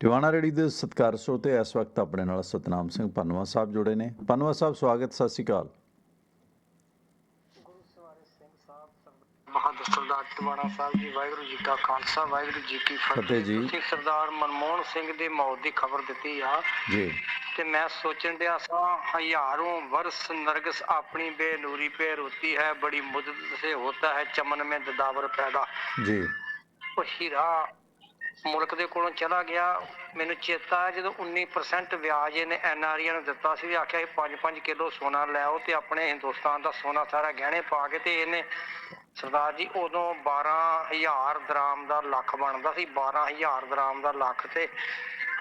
ਟਿਵਾਣਾ ਰੇੜੀ ਦੇ ਸਤਕਾਰ ਸੋਤੇ ਇਸ ਵਕਤ ਆਪਣੇ ਨਾਲ ਸਤਨਾਮ ਸਿੰਘ ਪਨਵਾ ਸਾਹਿਬ ਜੁੜੇ ਨੇ। ਪਨਵਾ ਸਾਹਿਬ ਸਵਾਗਤ ਸਤਿ ਸ੍ਰੀ ਅਕਾਲ। ਸਰਦਾਰ ਮਨਮੋਹਨ ਸਿੰਘ ਦੇ ਮੌਤ ਦੀ ਖਬਰ ਦਿੱਤੀ ਆ। ਜੀ। ਤੇ ਮੈਂ ਸੋਚਣ ਡਿਆ ਸਾਂ ਹਜ਼ਾਰੋਂ ਵਰਸ ਨਰਗਸ ਆਪਣੀ ਬੇਨੂਰੀ ਪੇ ਰੋਤੀ ਹੈ ਬੜੀ ਮੁਦਤ ਸੇ ਹੋਤਾ ਹੈ ਚਮਨ ਮੇ ਦਦਾਵਰ ਪੈਦਾ। ਜੀ। ਉਹ ਹੀਰਾ ਮੁਲਕ ਦੇ ਕੋਲੋਂ ਚਲਾ ਗਿਆ। ਮੈਨੂੰ ਚੇਤਾ ਜਦੋਂ 19% ਵਿਆਜ ਇਹਨੇ ਐਨਆਰਆਈ ਨੂੰ ਦਿੱਤਾ ਸੀ। ਵੀ ਆਖਿਆ ਸੀ 5-5 ਕਿਲੋ ਸੋਨਾ ਲੈ ਆਓ ਤੇ ਆਪਣੇ ਹਿੰਦੁਸਤਾਨ ਦਾ ਸੋਨਾ ਸਾਰਾ ਗਹਿਣੇ ਪਾ ਕੇ ਤੇ ਇਹਨੇ ਸਰਦਾਰ ਜੀ ਉਦੋਂ 12000 ਦਰਾਮ ਦਾ ਲੱਖ ਬਣਦਾ ਸੀ 12000 ਦਰਾਮ ਦਾ ਲੱਖ ਤੇ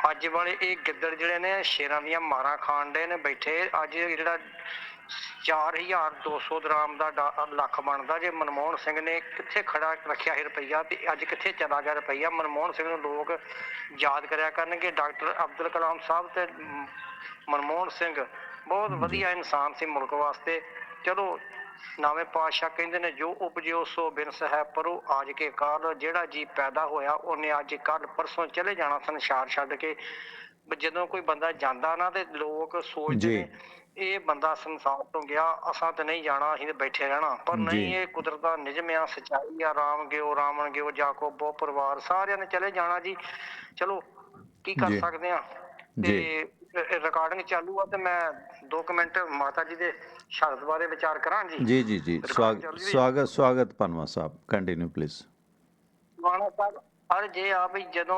ਅੱਜ ਵਾਲੇ ਇਹ ਗਿੱਦੜ ਜਿਹੜੇ ਨੇ, ਸ਼ੇਰਾਂ ਦੀਆਂ ਮਾਰਾਂ ਖਾਣ ਦੇ ਨੇ ਬੈਠੇ। ਅੱਜ ਜਿਹੜਾ 4200 ਦਰਾਮ ਦਾ ਲੱਖ ਬਣਦਾ ਜੇ ਮਨਮੋਹਨ ਸਿੰਘ ਨੇ ਕਿੱਥੇ ਖੜਾ ਰੱਖਿਆ ਸੀ ਰੁਪਈਆ ਤੇ ਅੱਜ ਕਿੱਥੇ ਚਲਾ ਗਿਆ ਰੁਪਈਆ? ਮਨਮੋਹਨ ਸਿੰਘ ਨੂੰ ਲੋਕ ਯਾਦ ਕਰਿਆ ਕਰਨਗੇ। ਡਾਕਟਰ ਅਬਦੁਲ ਕਲਾਮ ਸਾਹਿਬ ਤੇ ਮਨਮੋਹਨ ਸਿੰਘ ਬਹੁਤ ਵਧੀਆ ਇਨਸਾਨ ਸੀ ਮੁਲਕ ਵਾਸਤੇ। ਚਲੋ ਨਵੇਂ ਪਾਤਸ਼ਾਹ ਕਹਿੰਦੇ ਨੇ ਜੋ ਉਪਜਿਓ ਸੋ ਬਿਨਸ ਹੈ ਪਰੋ ਆਜ ਕੇ ਕਾਲ। ਜਿਹੜਾ ਜੀ ਪੈਦਾ ਹੋਇਆ ਉਹਨੇ ਅੱਜ ਕੱਲ ਪਰਸੋਂ ਚਲੇ ਜਾਣਾ ਸੰਸਾਰ ਛੱਡ ਕੇ। ਜਦੋਂ ਕੋਈ ਬੰਦਾ ਜਾਂਦਾ ਨਾ ਤੇ ਲੋਕ ਸੋਚਦੇ ਇਹ ਬੰਦਾ ਸੰਸਾਰ ਤੋਂ ਗਿਆ ਅਸਾਂ ਤੇ ਨਹੀਂ ਜਾਣਾ ਅਸੀਂ ਤੇ ਬੈਠੇ ਰਹਿਣਾ। ਪਰ ਨਹੀਂ। ਇਹ ਕੁਦਰਤ ਦਾ ਨਿਯਮ ਆ ਸਚਾਈ ਆ ਰਾਮ ਗਿਓ ਰਾਵਣ ਗਿਓ ਜਾਕੋ ਬਹੁ ਪਰਿਵਾਰ ਸਾਰਿਆਂ ਨੇ ਚਲੇ ਜਾਣਾ ਜੀ। ਚਲੋ ਕੀ ਕਰ। ਸਕਦੇ ਆ। ਤੇ ਰਿਕਾਰਡਿੰਗ ਚਾਲੂ ਆ ਤੇ ਮੈਂ 2 ਮਿੰਟ ਮਾਤਾ ਜੀ ਦੇ ਸ਼ਬਦ ਬਾਰੇ ਵਿਚਾਰ ਕਰਾਂ ਜੀ। ਜੀ ਜੀ ਜੀ। ਸਵਾਗਤ ਸਵਾਗਤ ਸਵਾਗਤ ਪਨਵਾ ਸਾਹਿਬ। ਕੰਟੀਨਿਊ ਪਲੀਜ਼ ਸਾਹਿਬ ਅਰ ਜੇ ਆ ਵੀ ਜਦੋਂ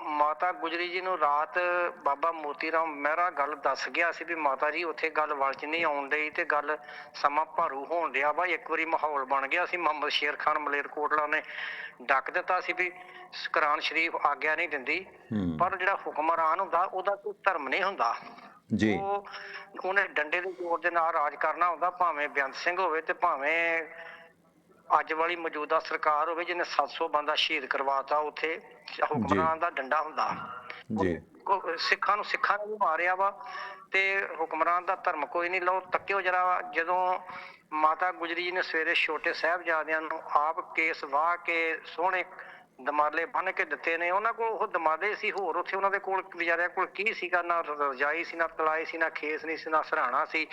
ਮਾਤਾ ਗੁਜਰੀ ਜੀ ਨੂੰ ਰਾਤ ਬਾਬਾ ਮੋਤੀ ਰਾਮ ਮਹਿਰਾ ਗੱਲ ਦੱਸ ਗਿਆ ਸੀ ਵੀ ਮਾਤਾ ਜੀ ਉੱਥੇ ਗੱਲ ਵੱਲ ਚ ਨਹੀਂ ਆਉਣ ਡਈ ਤੇ ਗੱਲ ਸਮਾਂ ਭਾਰੂ ਹੋਣ ਡਿਆ ਵਾ ਇੱਕ ਵਾਰੀ ਮਾਹੌਲ ਬਣ ਗਿਆ ਸੀ ਮੁਹੰਮਦ ਸ਼ੇਰ ਖਾਨ ਮਲੇਰਕੋਟਲਾ ਨੇ ਡੱਕ ਦਿੱਤਾ ਸੀ ਵੀ ਕੁਰਾਨ ਸ਼ਰੀਫ ਆਗਿਆ ਨਹੀਂ ਦਿੰਦੀ। ਪਰ ਜਿਹੜਾ ਹੁਕਮਰਾਨ ਹੁੰਦਾ ਉਹਦਾ ਕੋਈ ਧਰਮ ਨਹੀਂ ਹੁੰਦਾ। ਜੀ। ਉਹ ਉਹਨੇ ਡੰਡੇ ਦੇ ਜ਼ੋਰ ਦੇ ਨਾਲ ਰਾਜ ਕਰਨਾ ਹੁੰਦਾ ਭਾਵੇਂ ਬੇਅੰਤ ਸਿੰਘ ਹੋਵੇ ਤੇ ਭਾਵੇਂ ਅੱਜ ਵਾਲੀ ਮੌਜੂਦਾ ਸਰਕਾਰ ਹੋਵੇ ਜਿਹਨੇ 700 ਬੰਦਾ ਸ਼ਹੀਦ ਕਰਵਾਤਾ ਉੱਥੇ ਹੁਕਮਰਾਨ ਦਾ ਡੰਡਾ ਹੁੰਦਾ। ਜੀ। ਸਿੱਖਾਂ ਨੂੰ ਸਿੱਖਾਂ ਨੇ ਵੀ ਮਾਰਿਆ ਵਾ ਤੇ ਹੁਕਮਰਾਨ ਦਾ ਧਰਮ ਕੋਈ ਨਹੀਂ ਲਓ ਤੱਕਿਓ ਜਰਾ ਜਦੋਂ ਮਾਤਾ ਗੁਜਰੀ ਜੀ ਨੇ ਸਵੇਰੇ ਛੋਟੇ ਸਾਹਿਬਜ਼ਾਦਿਆਂ ਨੂੰ ਆਪ ਕੇਸ ਵਾਹ ਕੇ ਸੋਹਣੇ ਦਮਾਲੇ ਬੰਨ ਕੇ ਦਿੱਤੇ ਨੇ। ਉਹਨਾਂ ਕੋਲ ਉਹ ਦਮਾਲੇ ਸੀ ਹੋਰ। ਉੱਥੇ ਉਹਨਾਂ ਦੇ ਕੋਲ ਵਿਚਾਰਿਆਂ ਕੋਲ ਕੀ ਸੀਗਾ? ਨਾ ਰਜਾਈ ਸੀ, ਨਾ ਤਲਾਈ ਸੀ, ਨਾ ਖੇਸ ਨਹੀਂ ਸੀ, ਨਾ ਸਰਾਣਾ ਸੀ।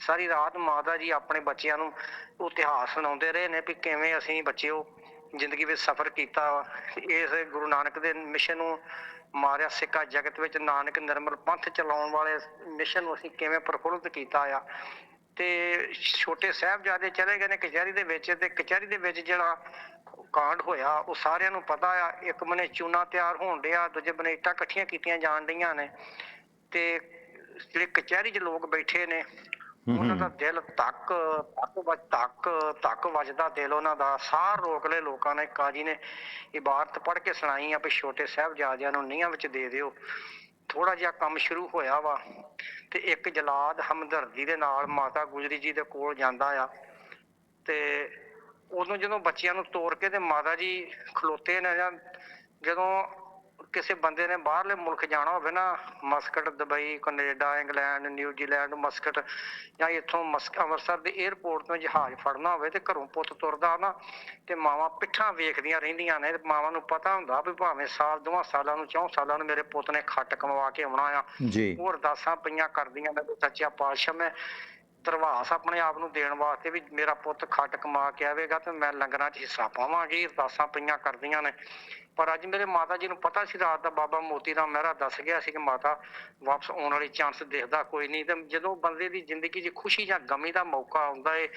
ਸਾਰੀ ਰਾਤ ਮਾਤਾ ਜੀ ਆਪਣੇ ਬੱਚਿਆਂ ਨੂੰ ਉਹ ਇਤਿਹਾਸ ਸੁਣਾਉਂਦੇ ਰਹੇ ਨੇ ਵੀ ਕਿਵੇਂ ਅਸੀਂ ਬੱਚਿਓ ਜ਼ਿੰਦਗੀ ਵਿੱਚ ਸਫ਼ਰ ਕੀਤਾ। ਵਾ। ਇਸ ਗੁਰੂ ਨਾਨਕ ਦੇ ਮਿਸ਼ਨ ਨੂੰ ਮਾਰਿਆ ਸਿੱਕਾ ਜਗਤ ਵਿੱਚ। ਨਾਨਕ ਨਿਰਮਲ ਪੰਥ ਚਲਾਉਣ ਵਾਲੇ ਮਿਸ਼ਨ ਨੂੰ ਅਸੀਂ ਕਿਵੇਂ ਪ੍ਰਫੁੱਲਤ ਕੀਤਾ ਆ। ਤੇ ਛੋਟੇ ਸਾਹਿਬਜ਼ਾਦੇ ਚਲੇ ਗਏ ਨੇ ਕਚਹਿਰੀ ਦੇ ਵਿੱਚ ਤੇ ਕਚਹਿਰੀ ਦੇ ਵਿੱਚ ਜਿਹੜਾ ਕਾਂਡ ਹੋਇਆ ਉਹ ਸਾਰਿਆਂ ਨੂੰ ਪਤਾ ਆ। ਇੱਕ ਮਨੇ ਚੂਨਾ ਤਿਆਰ ਹੋਣ ਡਿਆ ਦੂਜੇ ਬਨੇ ਇੱਟਾਂ ਇਕੱਠੀਆਂ ਕੀਤੀਆਂ ਜਾਣ ਡਈਆਂ ਨੇ। ਤੇ ਜਿਹੜੇ ਕਚਹਿਰੀ 'ਚ ਲੋਕ ਬੈਠੇ ਨੇ ਉਹਨਾਂ ਦਾ ਦਿਲ ਤੱਕ ਤੱਕ ਵੱਜ ਤੱਕ ਤੱਕ ਵੱਜਦਾ ਦਿਲ ਉਹਨਾਂ ਦਾ। ਸਾਹ ਰੋਕ ਲਏ ਲੋਕਾਂ ਨੇ। ਕਾਜੀ ਨੇ ਇਬਾਰਤ ਪੜ੍ਹ ਕੇ ਸੁਣਾਈ ਆ ਵੀ ਛੋਟੇ ਸਾਹਿਬਜ਼ਾਦਿਆਂ ਨੂੰ ਨੀਹਾਂ ਵਿੱਚ ਦੇ ਦਿਓ। ਥੋੜਾ ਜਿਹਾ ਕੰਮ ਸ਼ੁਰੂ ਹੋਇਆ ਵਾ ਤੇ ਇੱਕ ਜਲਾਦ ਹਮਦਰਦੀ ਦੇ ਨਾਲ ਮਾਤਾ ਗੁਜਰੀ ਜੀ ਦੇ ਕੋਲ ਜਾਂਦਾ ਆ ਤੇ ਉਦੋਂ ਜਦੋਂ ਬੱਚਿਆਂ ਨੂੰ ਤੋਰ ਕੇ ਤੇ ਮਾਤਾ ਜੀ ਖਲੋਤੇ ਨੇ ਜਾਂ ਜਦੋਂ ਕਿਸੇ ਬੰਦੇ ਨੇ ਬਾਹਰਲੇ ਮੁਲਕ ਜਾਣਾ ਹੋਵੇ ਨਾ Muscat Dubai Canada England New Zealand Muscat ਜਾਂ ਇੱਥੋਂ ਮਸਕ ਅੰਮ੍ਰਿਤਸਰ ਦੇ 에ਅਰਪੋਰਟ ਤੋਂ ਜਹਾਜ਼ ਫੜਨਾ ਹੋਵੇ ਤੇ ਘਰੋਂ ਪੁੱਤ ਤੁਰਦਾ ਨਾ ਤੇ ਮਾਵਾਂ ਪਿੱਠਾਂ ਵੇਖਦੀਆਂ ਰਹਿੰਦੀਆਂ ਨੇ ਤੇ ਮਾਵਾਂ ਨੂੰ ਪਤਾ ਹੁੰਦਾ ਵੀ ਭਾਵੇਂ ਸਾਲ ਦੋਵਾਂ ਸਾਲਾਂ ਨੂੰ ਚੌਂ ਸਾਲਾਂ ਨੂੰ ਮੇਰੇ ਪੁੱਤ ਨੇ ਖੱਟ ਕਮਵਾ ਕੇ ਆਉਣਾ ਆ। ਉਹ ਅਰਦਾਸਾਂ ਪਈਆਂ ਕਰਦੀਆਂ ਨੇ ਸੱਚਾ ਪਾਤਸ਼ਾਹ ਮੈਂ ਧਰਵਾਸ ਆਪਣੇ ਆਪ ਨੂੰ ਦੇਣ ਵਾਸਤੇ ਵੀ ਮੇਰਾ ਪੁੱਤ ਖੱਟ ਕਮਾ ਕੇ ਆਵੇਗਾ ਤੇ ਮੈਂ ਲੰਗਰਾਂ 'ਚ ਹਿੱਸਾ ਪਾਵਾਂਗੀ। ਅਰਦਾਸਾਂ ਪਈਆਂ ਕਰਦੀਆਂ ਨੇ। ਪਰ ਅੱਜ ਮੇਰੇ ਮਾਤਾ ਜੀ ਨੂੰ ਪਤਾ ਸੀ ਰਾਤ ਦਾ ਬਾਬਾ ਮੋਤੀ ਰਾਮ ਮਹਿਰਾ ਦੱਸ ਗਿਆ ਸੀ ਕਿ ਮਾਤਾ ਵਾਪਸ ਆਉਣ ਵਾਲੀ ਚਾਂਸ ਦੇਖਦਾ ਕੋਈ ਨਹੀਂ। ਤੇ ਜਦੋਂ ਬੰਦੇ ਦੀ ਜ਼ਿੰਦਗੀ 'ਚ ਖੁਸ਼ੀ ਜਾਂ ਗਮੀ ਦਾ ਮੌਕਾ ਆਉਂਦਾ ਏ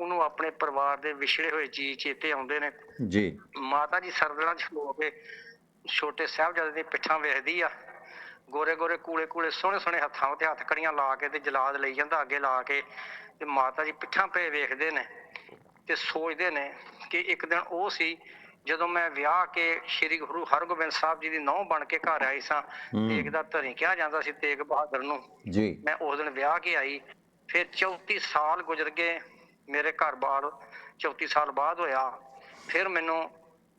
ਉਹਨੂੰ ਆਪਣੇ ਪਰਿਵਾਰ ਦੇ ਵਿਛੜੇ ਹੋਏ ਜੀ ਚੇਤੇ ਆਉਂਦੇ ਨੇ। ਜੀ। ਮਾਤਾ ਜੀ ਸਰਦਲਾਂ 'ਚ ਖਲੋ ਕੇ ਛੋਟੇ ਸਾਹਿਬਜ਼ਾਦੇ ਦੀ ਪਿੱਠਾਂ ਵੇਖਦੀ ਆ। ਗੋਰੇ ਗੋਰੇ ਕੂਲੇ ਕੂਲੇ ਸੋਹਣੇ ਸੋਹਣੇ ਹੱਥਾਂ ਉੱਤੇ ਹੱਥ ਕੜੀਆਂ ਲਾ ਕੇ ਤੇ ਜਲਾਦ ਲਈ ਜਾਂਦਾ ਅੱਗੇ ਲਾ ਕੇ। ਤੇ ਮਾਤਾ ਜੀ ਪਿੱਠਾਂ ਪਏ ਵੇਖਦੇ ਨੇ ਤੇ ਸੋਚਦੇ ਨੇ ਕਿ ਇੱਕ ਦਿਨ ਉਹ ਸੀ ਜਦੋਂ ਮੈਂ ਵਿਆਹ ਕੇ ਸ੍ਰੀ ਗੁਰੂ ਹਰਗੋਬਿੰਦ ਸਾਹਿਬ ਜੀ ਦੀ ਨੌਂ ਬਣ ਕੇ ਘਰ ਆਈ ਸਾਂ। ਤੇਗ ਦਾ ਧਰੀ ਕਿਹਾ ਜਾਂਦਾ ਸੀ ਤੇਗ ਬਹਾਦਰ ਨੂੰ ਜੀ ਮੈਂ ਉਸ ਦਿਨ ਵਿਆਹ ਕੇ ਆਈ ਫਿਰ 34 ਸਾਲ ਗੁਜ਼ਰ ਗਏ ਮੇਰੇ ਘਰ ਬਾਰ 34 ਸਾਲ ਬਾਅਦ ਹੋਇਆ ਫਿਰ ਮੈਨੂੰ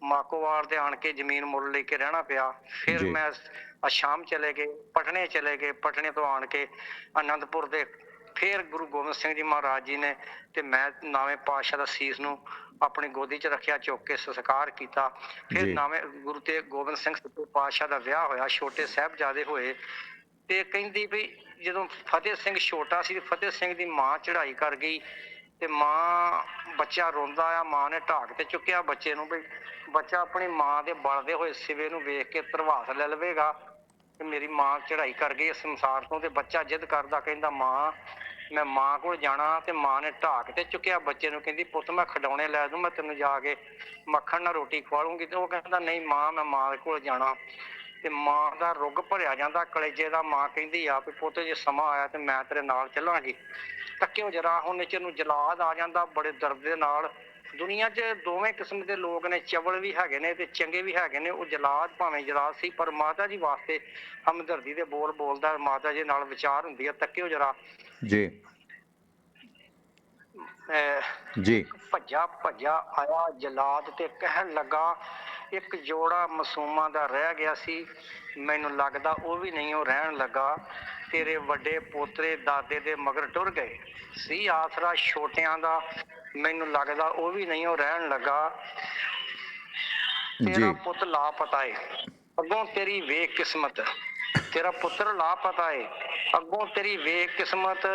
ਮਾਕੋਵਾਲ ਦੇ ਆਣ ਕੇ ਜ਼ਮੀਨ ਮੁੱਲ ਲੈ ਕੇ ਰਹਿਣਾ ਪਿਆ ਫਿਰ। ਮੈਂ ਅਸ਼ਾਮ ਚਲੇ ਗਏ ਪਟਨੇ ਚਲੇ ਗਏ ਪਟਨੇ ਤੋਂ ਆਣ ਕੇ ਆਨੰਦਪੁਰ ਦੇ ਫਿਰ ਗੁਰੂ ਗੋਬਿੰਦ ਸਿੰਘ ਜੀ ਮਹਾਰਾਜ ਜੀ ਨੇ ਤੇ ਮੈਂ ਨਾਵੇਂ ਪਾਤਸ਼ਾਹ ਦਾ ਸੀਸ ਨੂੰ ਆਪਣੀ ਗੋਦੀ 'ਚ ਰੱਖਿਆ ਚੁੱਕ ਕੇ ਸੰਸਕਾਰ ਕੀਤਾ। ਫਿਰ। ਨਾਵੇਂ ਗੁਰੂ ਤੇ ਗੋਬਿੰਦ ਸਿੰਘ ਸੱਚੇ ਪਾਤਸ਼ਾਹ ਦਾ ਵਿਆਹ ਹੋਇਆ ਛੋਟੇ ਸਾਹਿਬਜ਼ਾਦੇ ਹੋਏ। ਤੇ ਕਹਿੰਦੀ ਵੀ ਜਦੋਂ ਫਤਿਹ ਸਿੰਘ ਛੋਟਾ ਸੀ ਫਤਿਹ ਸਿੰਘ ਦੀ ਮਾਂ ਚੜ੍ਹਾਈ ਕਰ ਗਈ। ਤੇ ਮਾਂ ਬੱਚਾ ਰੋਂਦਾ ਆ ਮਾਂ ਨੇ ਢਾਕ ਤੇ ਚੁੱਕਿਆ ਬੱਚੇ ਨੂੰ ਵੀ। ਬੱਚਾ ਆਪਣੀ ਮਾਂ ਦੇ ਬਲਦੇ ਹੋਏ ਸਿਵੇ ਨੂੰ ਵੇਖ ਕੇ ਪ੍ਰਭਾਸ ਲੈ ਲਵੇਗਾ। ਤੇ ਮੇਰੀ ਮਾਂ ਚੜ੍ਹਾਈ ਕਰ ਗਈ ਇਸ ਸੰਸਾਰ ਤੋਂ ਤੇ ਬੱਚਾ ਜਿੱਦ ਕਰਦਾ ਕਹਿੰਦਾ ਮਾਂ ਮੈਂ ਮਾਂ ਕੋਲ ਜਾਣਾ ਤੇ ਮਾਂ ਨੇ ਢਾਕ ਤੇ ਚੁੱਕਿਆ ਬੱਚੇ ਨੂੰ, ਕਹਿੰਦੀ, ਪੁੱਤ, ਮੈਂ ਖਡਾਉਣੇ ਲੈ ਦੂੰ, ਮੈਂ ਤੈਨੂੰ ਜਾ ਕੇ ਮੱਖਣ ਨਾਲ ਰੋਟੀ ਖਵਾ ਲੂੰਗੀ ਤੇ ਉਹ ਕਹਿੰਦਾ, ਨਹੀਂ ਮਾਂ, ਮੈਂ ਮਾਂ ਕੋਲ ਜਾਣਾ। ਤੇ ਮਾਂ ਦਾ ਰੁੱਗ ਭਰਿਆ ਜਾਂਦਾ, ਕਲੇਜੇ ਦਾ ਮਾਂ ਕਹਿੰਦੀ ਆ ਵੀ, ਪੁੱਤ, ਜੇ ਸਮਾਂ ਆਇਆ ਤੇ ਮੈਂ ਤੇਰੇ ਨਾਲ ਚੱਲਾਂਗੀ। ਤੱਕਿਓ ਜਰਾ ਹੁਣ ਨੀਚੇ ਨੂੰ ਜਲਾਦ ਆ ਜਾਂਦਾ, ਬੜੇ ਦਰਦ ਦੇ ਨਾਲ। ਦੁਨੀਆ 'ਚ ਦੋਵੇਂ ਕਿਸਮ ਦੇ ਲੋਕ ਨੇ, ਚਵਲ ਵੀ ਹੈਗੇ ਨੇ ਤੇ ਚੰਗੇ ਵੀ ਹੈਗੇ ਨੇ, ਉਹ ਜਲਾਦ ਭਾਵੇਂ ਜਲਾਦ ਸੀ, ਪਰ ਮਾਤਾ ਜੀ ਵਾਸਤੇ ਹਮਦਰਦੀ ਦੇ ਬੋਲ ਬੋਲਦਾ, ਮਾਤਾ ਜੀ ਨਾਲ ਵਿਚਾਰ ਹੁੰਦੀ ਆ। ਤੱਕਿਓ ਜਰਾ ਜੀ। ਜੀ। ਭੱਜਾ ਭੱਜਾ ਆਇਆ ਜਲਾਦ ਤੇ ਕਹਿਣ ਲੱਗਾ ਇੱਕ ਜੋੜਾ ਮਾਸੂਮਾਂ ਦਾ ਰਹਿ ਗਿਆ ਸੀ। ਮੈਨੂੰ ਲੱਗਦਾ ਉਹ ਵੀ ਨਹੀਂ ਉਹ ਰਹਿਣ ਲੱਗਾ। ਤੇਰੇ ਵੱਡੇ ਪੋਤਰੇ ਦਾਦੇ ਦੇ ਮਗਰ ਟੁਰ ਗਏ। ਸੀ ਆਸਰਾ ਛੋਟਿਆਂ ਦਾ ਮੈਨੂੰ ਲੱਗਦਾ ਉਹ ਵੀ ਨਹੀਂ ਉਹ ਰਹਿਣ ਲੱਗਾ। ਤੇਰਾ ਪੁੱਤ ਲਾਪਤਾ ਏ। ਅੱਗੋਂ ਤੇਰੀ ਵੇਖ ਕਿਸਮਤ। ਤੇਰਾ ਪੁੱਤਰ ਲਾਪਤਾ ਏ। ਅੱਗੋਂ ਤੇਰੀ ਵੇਖ ਕਿਸਮਤ,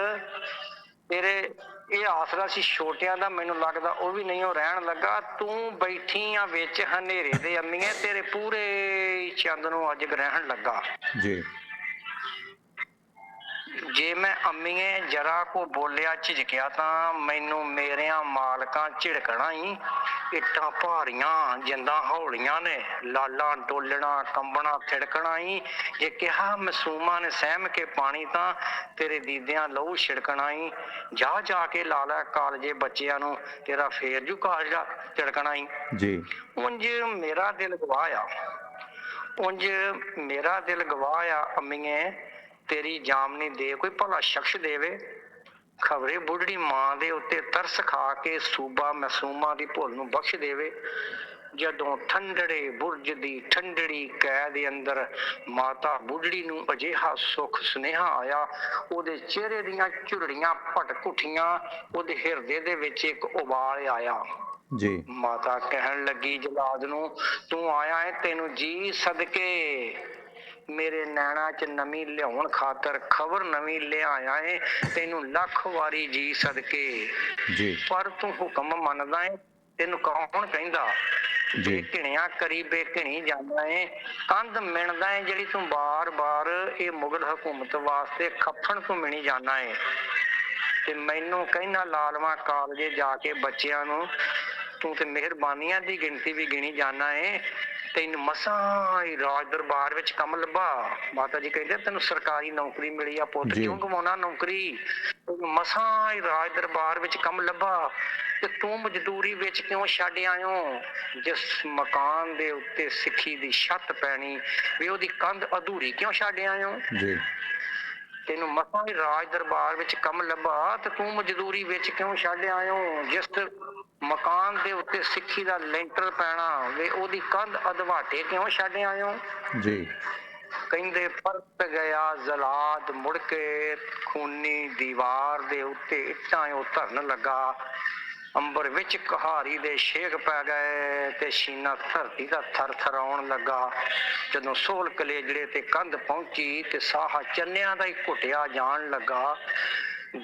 ਤੇਰੇ ਇਹ ਆਸਰਾ ਸੀ ਛੋਟਿਆਂ ਦਾ, ਮੈਨੂੰ ਲੱਗਦਾ ਉਹ ਵੀ ਨਹੀਂ ਉਹ ਰਹਿਣ ਲੱਗਾ। ਤੂੰ ਬੈਠੀ ਆ ਵਿੱਚ ਹਨੇਰੇ ਦੇ ਅੰਮੀਏ, ਤੇਰੇ ਪੂਰੇ ਚੰਦ ਨੂੰ ਅੱਜ ਗ੍ਰਹਿਣ ਲੱਗਾ। ਜੀ। ਜੇ ਮੈਂ ਅੰਮੀਏ ਜਰਾ ਕੋ ਬੋਲਿਆ ਝਿਜਕਿਆ ਤਾਂ ਮੈਨੂੰ ਮੇਰਿਆਂ ਮਾਲਕਾਂ ਝਿੜਕਣਾ ਹੀ ਇੱਟਾਂ ਭਾਰੀਆਂ ਜਿੰਦਾਂ ਹੌਲੀਆਂ ਨੇ। ਲਾਲਾਂ ਡੋਲਣਾ ਕੰਬਣਾ ਥਿੜਕਣਾ ਹੀ ਜੇ ਕਿਹਾ ਮਾਸੂਮਾਂ ਨੇ ਸਹਿਮ ਕੇ ਪਾਣੀ ਤਾਂ ਤੇਰੇ ਦੀਦਿਆਂ ਲਹੂ ਛਿੜਕਣਾ ਹੀ ਜਾ ਜਾ ਕੇ ਲਾ ਲੈ ਕਾਲਜੇ ਬੱਚਿਆਂ ਨੂੰ ਤੇਰਾ ਫੇਰ ਜੂ ਕਾਲਜਾ ਝਿੜਕਣਾ ਹੀ ਜੀ। ਉਂਝ ਮੇਰਾ ਦਿਲ ਗਵਾਹ ਆ। ਉਂਝ ਮੇਰਾ ਦਿਲ ਗਵਾਹ ਆ ਅੰਮੀਏ। ਤੇਰੀ ਜਾਮਨੀ ਦੇ ਕੋਈ ਭਲਾ ਸ਼ਖਸ ਦੇਵੇ। ਖਬਰੇ ਬੁੱਢੜੀ ਮਾਂ ਦੇ ਉੱਤੇ ਤਰਸ ਖਾ ਕੇ ਸੂਬਾ ਮਾਸੂਮਾਂ ਦੀ ਭੁੱਲ ਨੂੰ ਬਖਸ਼ ਦੇਵੇ। ਜਦੋਂ ਠੰਡੜੇ ਬੁਰਜ ਦੀ ਠੰਡੜੀ ਕੈ ਦੇ ਅੰਦਰ ਮਾਤਾ ਬੁੱਢੜੀ ਨੂੰ ਅਜਿਹਾ ਸੁਖ ਸੁਨੇਹਾ ਆਇਆ ਉਹਦੇ ਚਿਹਰੇ ਦੀਆਂ ਝੁਰੜੀਆਂ ਭਟਕ ਉੱਠੀਆਂ ਉਹਦੇ ਹਿਰਦੇ ਦੇ ਵਿੱਚ ਇੱਕ ਉਬਾਲ ਆਇਆ। ਜੀ। ਮਾਤਾ ਕਹਿਣ ਲੱਗੀ ਜਲਾਦ ਨੂੰ ਤੂੰ ਆਇਆ ਹੈ ਤੈਨੂੰ ਜੀ ਸਦਕੇ। ਮੇਰੇ ਨੈਣਾ 'ਚ ਨਵੀਂ ਲਿਆਉਣ ਖਾਤਰ ਖਬਰ ਨਵੀਂ ਲਿਆਇਆ ਏ ਤੈਨੂੰ ਲੱਖ ਵਾਰੀ ਜੀ ਸਦਕੇ। ਜੀ। ਪਰ ਤੂੰ ਹੁਕਮ ਮੰਨਦਾ ਏ ਤੈਨੂੰ ਕੌਣ ਕਹਿੰਦਾ? ਜੀ। ਘਿਣਿਆ ਕਰੀ ਬੇਘਿਣੀ ਜਾਂਦਾ ਏ। ਕੰਧ ਮਿਣਦਾ ਏ ਜਿਹੜੀ ਤੂੰ ਬਾਰ-ਬਾਰ ਇਹ ਮੁਗਲ ਹਕੂਮਤ ਵਾਸਤੇ ਖੱਫਣ ਤੋਂ ਮਿਣੀ ਜਾਂਦਾ ਏ। ਤੇ ਮੈਨੂੰ ਕਹਿਣਾ ਲਾਲਵਾ ਕਾਲਜੇ ਜਾ ਕੇ ਬੱਚਿਆਂ ਨੂੰ ਤੂੰ ਤੇ ਮਿਹਰਬਾਨੀਆਂ ਦੀ ਗਿਣਤੀ ਵੀ ਗਿਣੀ ਜਾਣਾ ਏ। ਤੈਨੂੰ ਮਸਾਂ ਹੀ ਰਾਜ ਦਰਬਾਰ ਵਿੱਚ ਕੰਮ ਲੱਭਾ। ਮਾਤਾ ਜੀ ਕਹਿੰਦੇ ਤੈਨੂੰ ਸਰਕਾਰੀ ਨੌਕਰੀ ਮਿਲੀ ਆ ਪੁੱਤ। ਕਿਉਂ ਗਵਾਉਣਾ ਨੌਕਰੀ? ਤੈਨੂੰ ਮਸਾਂ ਹੀ ਰਾਜ ਦਰਬਾਰ ਵਿੱਚ ਕੰਮ ਲੱਭਾ। ਤੇ ਤੂੰ ਮਜ਼ਦੂਰੀ ਵਿੱਚ ਕਿਉਂ ਛੱਡ ਆਇਓ? ਜਿਸ ਮਕਾਨ ਦੇ ਉੱਤੇ ਸਿੱਖੀ ਦੀ ਛੱਤ ਪੈਣੀ ਵੀ ਉਹਦੀ ਕੰਧ ਅਧੂਰੀ ਕਿਉਂ ਛੱਡ ਆਇਓ? ਜੀ। ਤੈਨੂੰ ਮਸਾਂ ਹੀ ਰਾਜ ਦਰਬਾਰ ਵਿੱਚ ਕੰਮ ਲੱਭਾ ਤੇ ਤੂੰ ਮਜ਼ਦੂਰੀ ਵਿੱਚ ਕਿਉਂ ਛੱਡ ਆਇਓ? ਜਿਸ ਮਕਾਨ ਦੇ ਉੱਤੇ ਸਿੱਖੀ ਦਾ ਲੈਂਟਰ ਪੈਣਾ ਵੇ ਉਹਦੀ ਕੰਧ ਅਧਵਾਟੇ ਕਿਉਂ ਛੱਡ ਆਇਓ? ਜੀ। ਕਹਿੰਦੇ ਪਰਤ ਗਿਆ ਜ਼ਲਾਦ ਮੁੜ ਕੇ ਖੂਨੀ ਦੀਵਾਰ ਦੇ ਉੱਤੇ ਇੱਟਾਂ ਉਹ ਧਰਨ ਲੱਗਾ। ਅੰਬਰ ਵਿੱਚ ਕਹਾਰੀ ਦੇ ਛੇਕ ਪੈ ਗਏ ਤੇ ਸ਼ੀਨਾ ਧਰਤੀ ਦਾ ਥਰ ਥਰਾਉਣ ਲੱਗਾ। ਜਦੋਂ ਸੋਲ ਕਲੇਜੜੇ ਤੇ ਕੰਧ ਪਹੁੰਚੀ ਤੇ ਸਾਹਾ ਚੰਨਿਆਂ ਦਾ ਹੀ ਘੁੱਟਿਆ ਜਾਣ ਲੱਗਾ।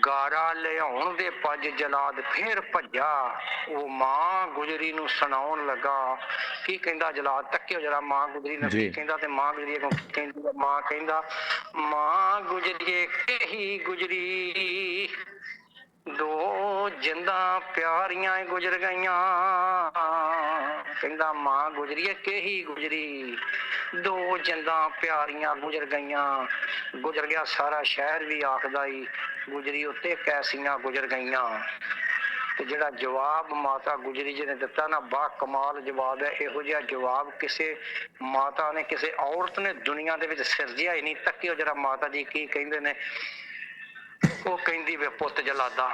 ਗਾਰਾ ਲਿਆਉਣ ਦੇ ਪੱਜ ਜਲਾਦ ਫੇਰ ਭੱਜਾ। ਉਹ ਮਾਂ ਗੁਜਰੀ ਨੂੰ ਸੁਣਾਉਣ ਲੱਗਾ ਕੀ ਕਹਿੰਦਾ ਜਲਾਦ? ਤੱਕਿਓ ਜਰਾ ਮਾਂ ਗੁਜਰੀ ਨੂੰ। ਕੀ ਕਹਿੰਦਾ ਤੇ ਮਾਂ ਗੁਜਰੀ ਨੂੰ ਕੀ ਕਹਿੰਦੀ? ਮਾਂ ਕਹਿੰਦਾ ਮਾਂ ਗੁਜਰੀਏ ਕਹੀ ਗੁਜਰੀ ਦੋ ਜਿੰਦਾਂ ਪਿਆਰੀਆਂ ਗੁਜ਼ਰ ਗਈਆਂ। ਕਹਿੰਦਾ, ਮਾਂ ਗੁਜਰੀਏ ਕਿਹੀ ਗੁਜਰੀ? ਦੋ ਜਿੰਦਾਂ ਪਿਆਰੀਆਂ ਗੁਜ਼ਰ ਗਈਆਂ। ਗੁਜ਼ਰ ਗਿਆ ਸਾਰਾ ਸ਼ਹਿਰ ਵੀ ਆਖਦਾ ਈ, ਗੁਜਰੀ ਉੱਤੇ ਕੈਸੀਆਂ ਗੁਜ਼ਰ ਗਈਆਂ। ਤੇ ਜਿਹੜਾ ਜਵਾਬ ਮਾਤਾ ਗੁਜਰੀ ਜੀ ਨੇ ਦਿੱਤਾ ਨਾ, ਬਾ ਕਮਾਲ ਜਵਾਬ ਹੈ। ਇਹੋ ਜਿਹਾ ਜਵਾਬ ਕਿਸੇ ਮਾਤਾ ਨੇ, ਕਿਸੇ ਔਰਤ ਨੇ ਦੁਨੀਆ ਦੇ ਵਿੱਚ ਸਿਰਜਿਆ ਹੀ ਨਹੀਂ। ਤੱਕਿਓ ਜਿਹੜਾ ਮਾਤਾ ਜੀ ਕੀ ਕਹਿੰਦੇ ਨੇ ਉਹ ਕਹਿੰਦੀ ਵੇ ਪੁੱਤ ਜਲਾਦਾ।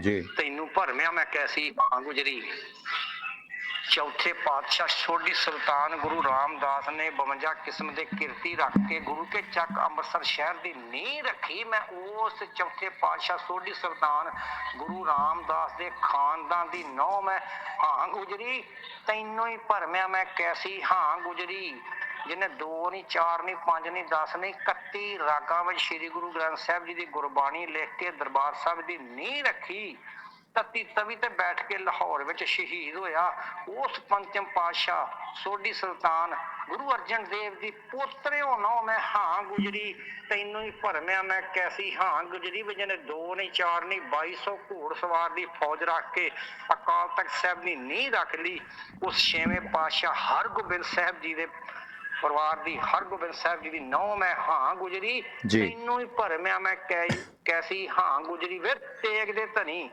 ਜੀ। ਤੈਨੂੰ ਭਰਮਿਆ ਮੈਂ ਕੈਸੀ ਗੁਜਰੀ ਚੌਥੇ ਪਾਤਸ਼ਾਹ ਸੋਢੀ ਸੁਲਤਾਨ ਗੁਰੂ ਰਾਮਦਾਸ ਨੇ 52 ਕਿਸਮ ਦੇ ਕਿਰਤੀ ਰੱਖ ਕੇ ਗੁਰੂ ਕੇ ਚੱਕ ਅੰਮ੍ਰਿਤਸਰ ਸ਼ਹਿਰ ਦੀ ਨੀਂਹ ਰੱਖੀ। ਮੈਂ ਉਸ ਚੌਥੇ ਪਾਤਸ਼ਾਹ ਸੋਢੀ ਸੁਲਤਾਨ ਗੁਰੂ ਰਾਮਦਾਸ ਦੇ ਖਾਨਦਾਨ ਦੀ ਨੌ ਮੈਂ ਹਾਂ ਗੁਜਰੀ। ਤੈਨੂੰ ਹੀ ਭਰਮਿਆ ਮੈਂ ਕੈਸੀ ਹਾਂ ਗੁਜਰੀ। ਜਿਹਨੇ ਦੋ ਨਹੀਂ ਚਾਰ ਨਹੀਂ ਪੰਜ ਨਹੀਂ 10 ਨਹੀਂ 31 ਰਾਗਾਂ ਵਿੱਚ ਸ੍ਰੀ ਗੁਰੂ ਗ੍ਰੰਥ ਸਾਹਿਬ ਜੀ ਦੀ ਗੁਰਬਾਣੀ ਲਿਖ ਕੇ ਦਰਬਾਰ ਸਾਹਿਬ ਦੀ ਨੀਂਹ ਰੱਖੀ, ਤਤੀ ਤਵੀ ਤੇ ਬੈਠ ਕੇ ਲਾਹੌਰ ਵਿੱਚ ਸ਼ਹੀਦ ਹੋਇਆ। ਉਸ ਪੰਚਮ ਪਾਤਸ਼ਾਹ ਸੋਢੀ ਸੁਲਤਾਨ ਗੁਰੂ ਅਰਜਨ ਦੇਵ ਦੀ ਪੋਤਰਿਓ ਨੋ ਮੈਂ ਹਾਂ ਗੁਜਰੀ, ਤੈਨੂੰ ਹੀ ਭਰਮਿਆ ਮੈਂ ਕੈਸੀ ਹਾਂ ਗੁਜਰੀ ਵੀ ਜਿਹਨੇ ਦੋ ਨਹੀਂ ਚਾਰ ਨਹੀਂ 2200 ਘੋੜ ਸਵਾਰ ਦੀ ਫੌਜ ਰੱਖ ਕੇ ਅਕਾਲ ਤਖਤ ਸਾਹਿਬ ਦੀ ਨੀਂਹ ਰੱਖ ਲਈ, ਉਸ ਛੇਵੇਂ ਪਾਤਸ਼ਾਹ ਹਰਗੋਬਿੰਦ ਸਾਹਿਬ ਜੀ ਦੇ ਪਰਿਵਾਰ ਦੀ ਹਰਗੋਬਿੰਦ ਸਾਹਿਬ ਜੀ ਦੀ ਨੌ ਮੈਂ ਹਾਂ ਗੁਜਰੀ। ਤੈਨੂੰ ਹੀ ਭਰਮਿਆ ਮੈਂ ਕੈ ਕੈਸੀ ਹਾਂ ਗੁਜਰੀ ਵੇ ਤੇਗ ਦੇ ਧਨੀ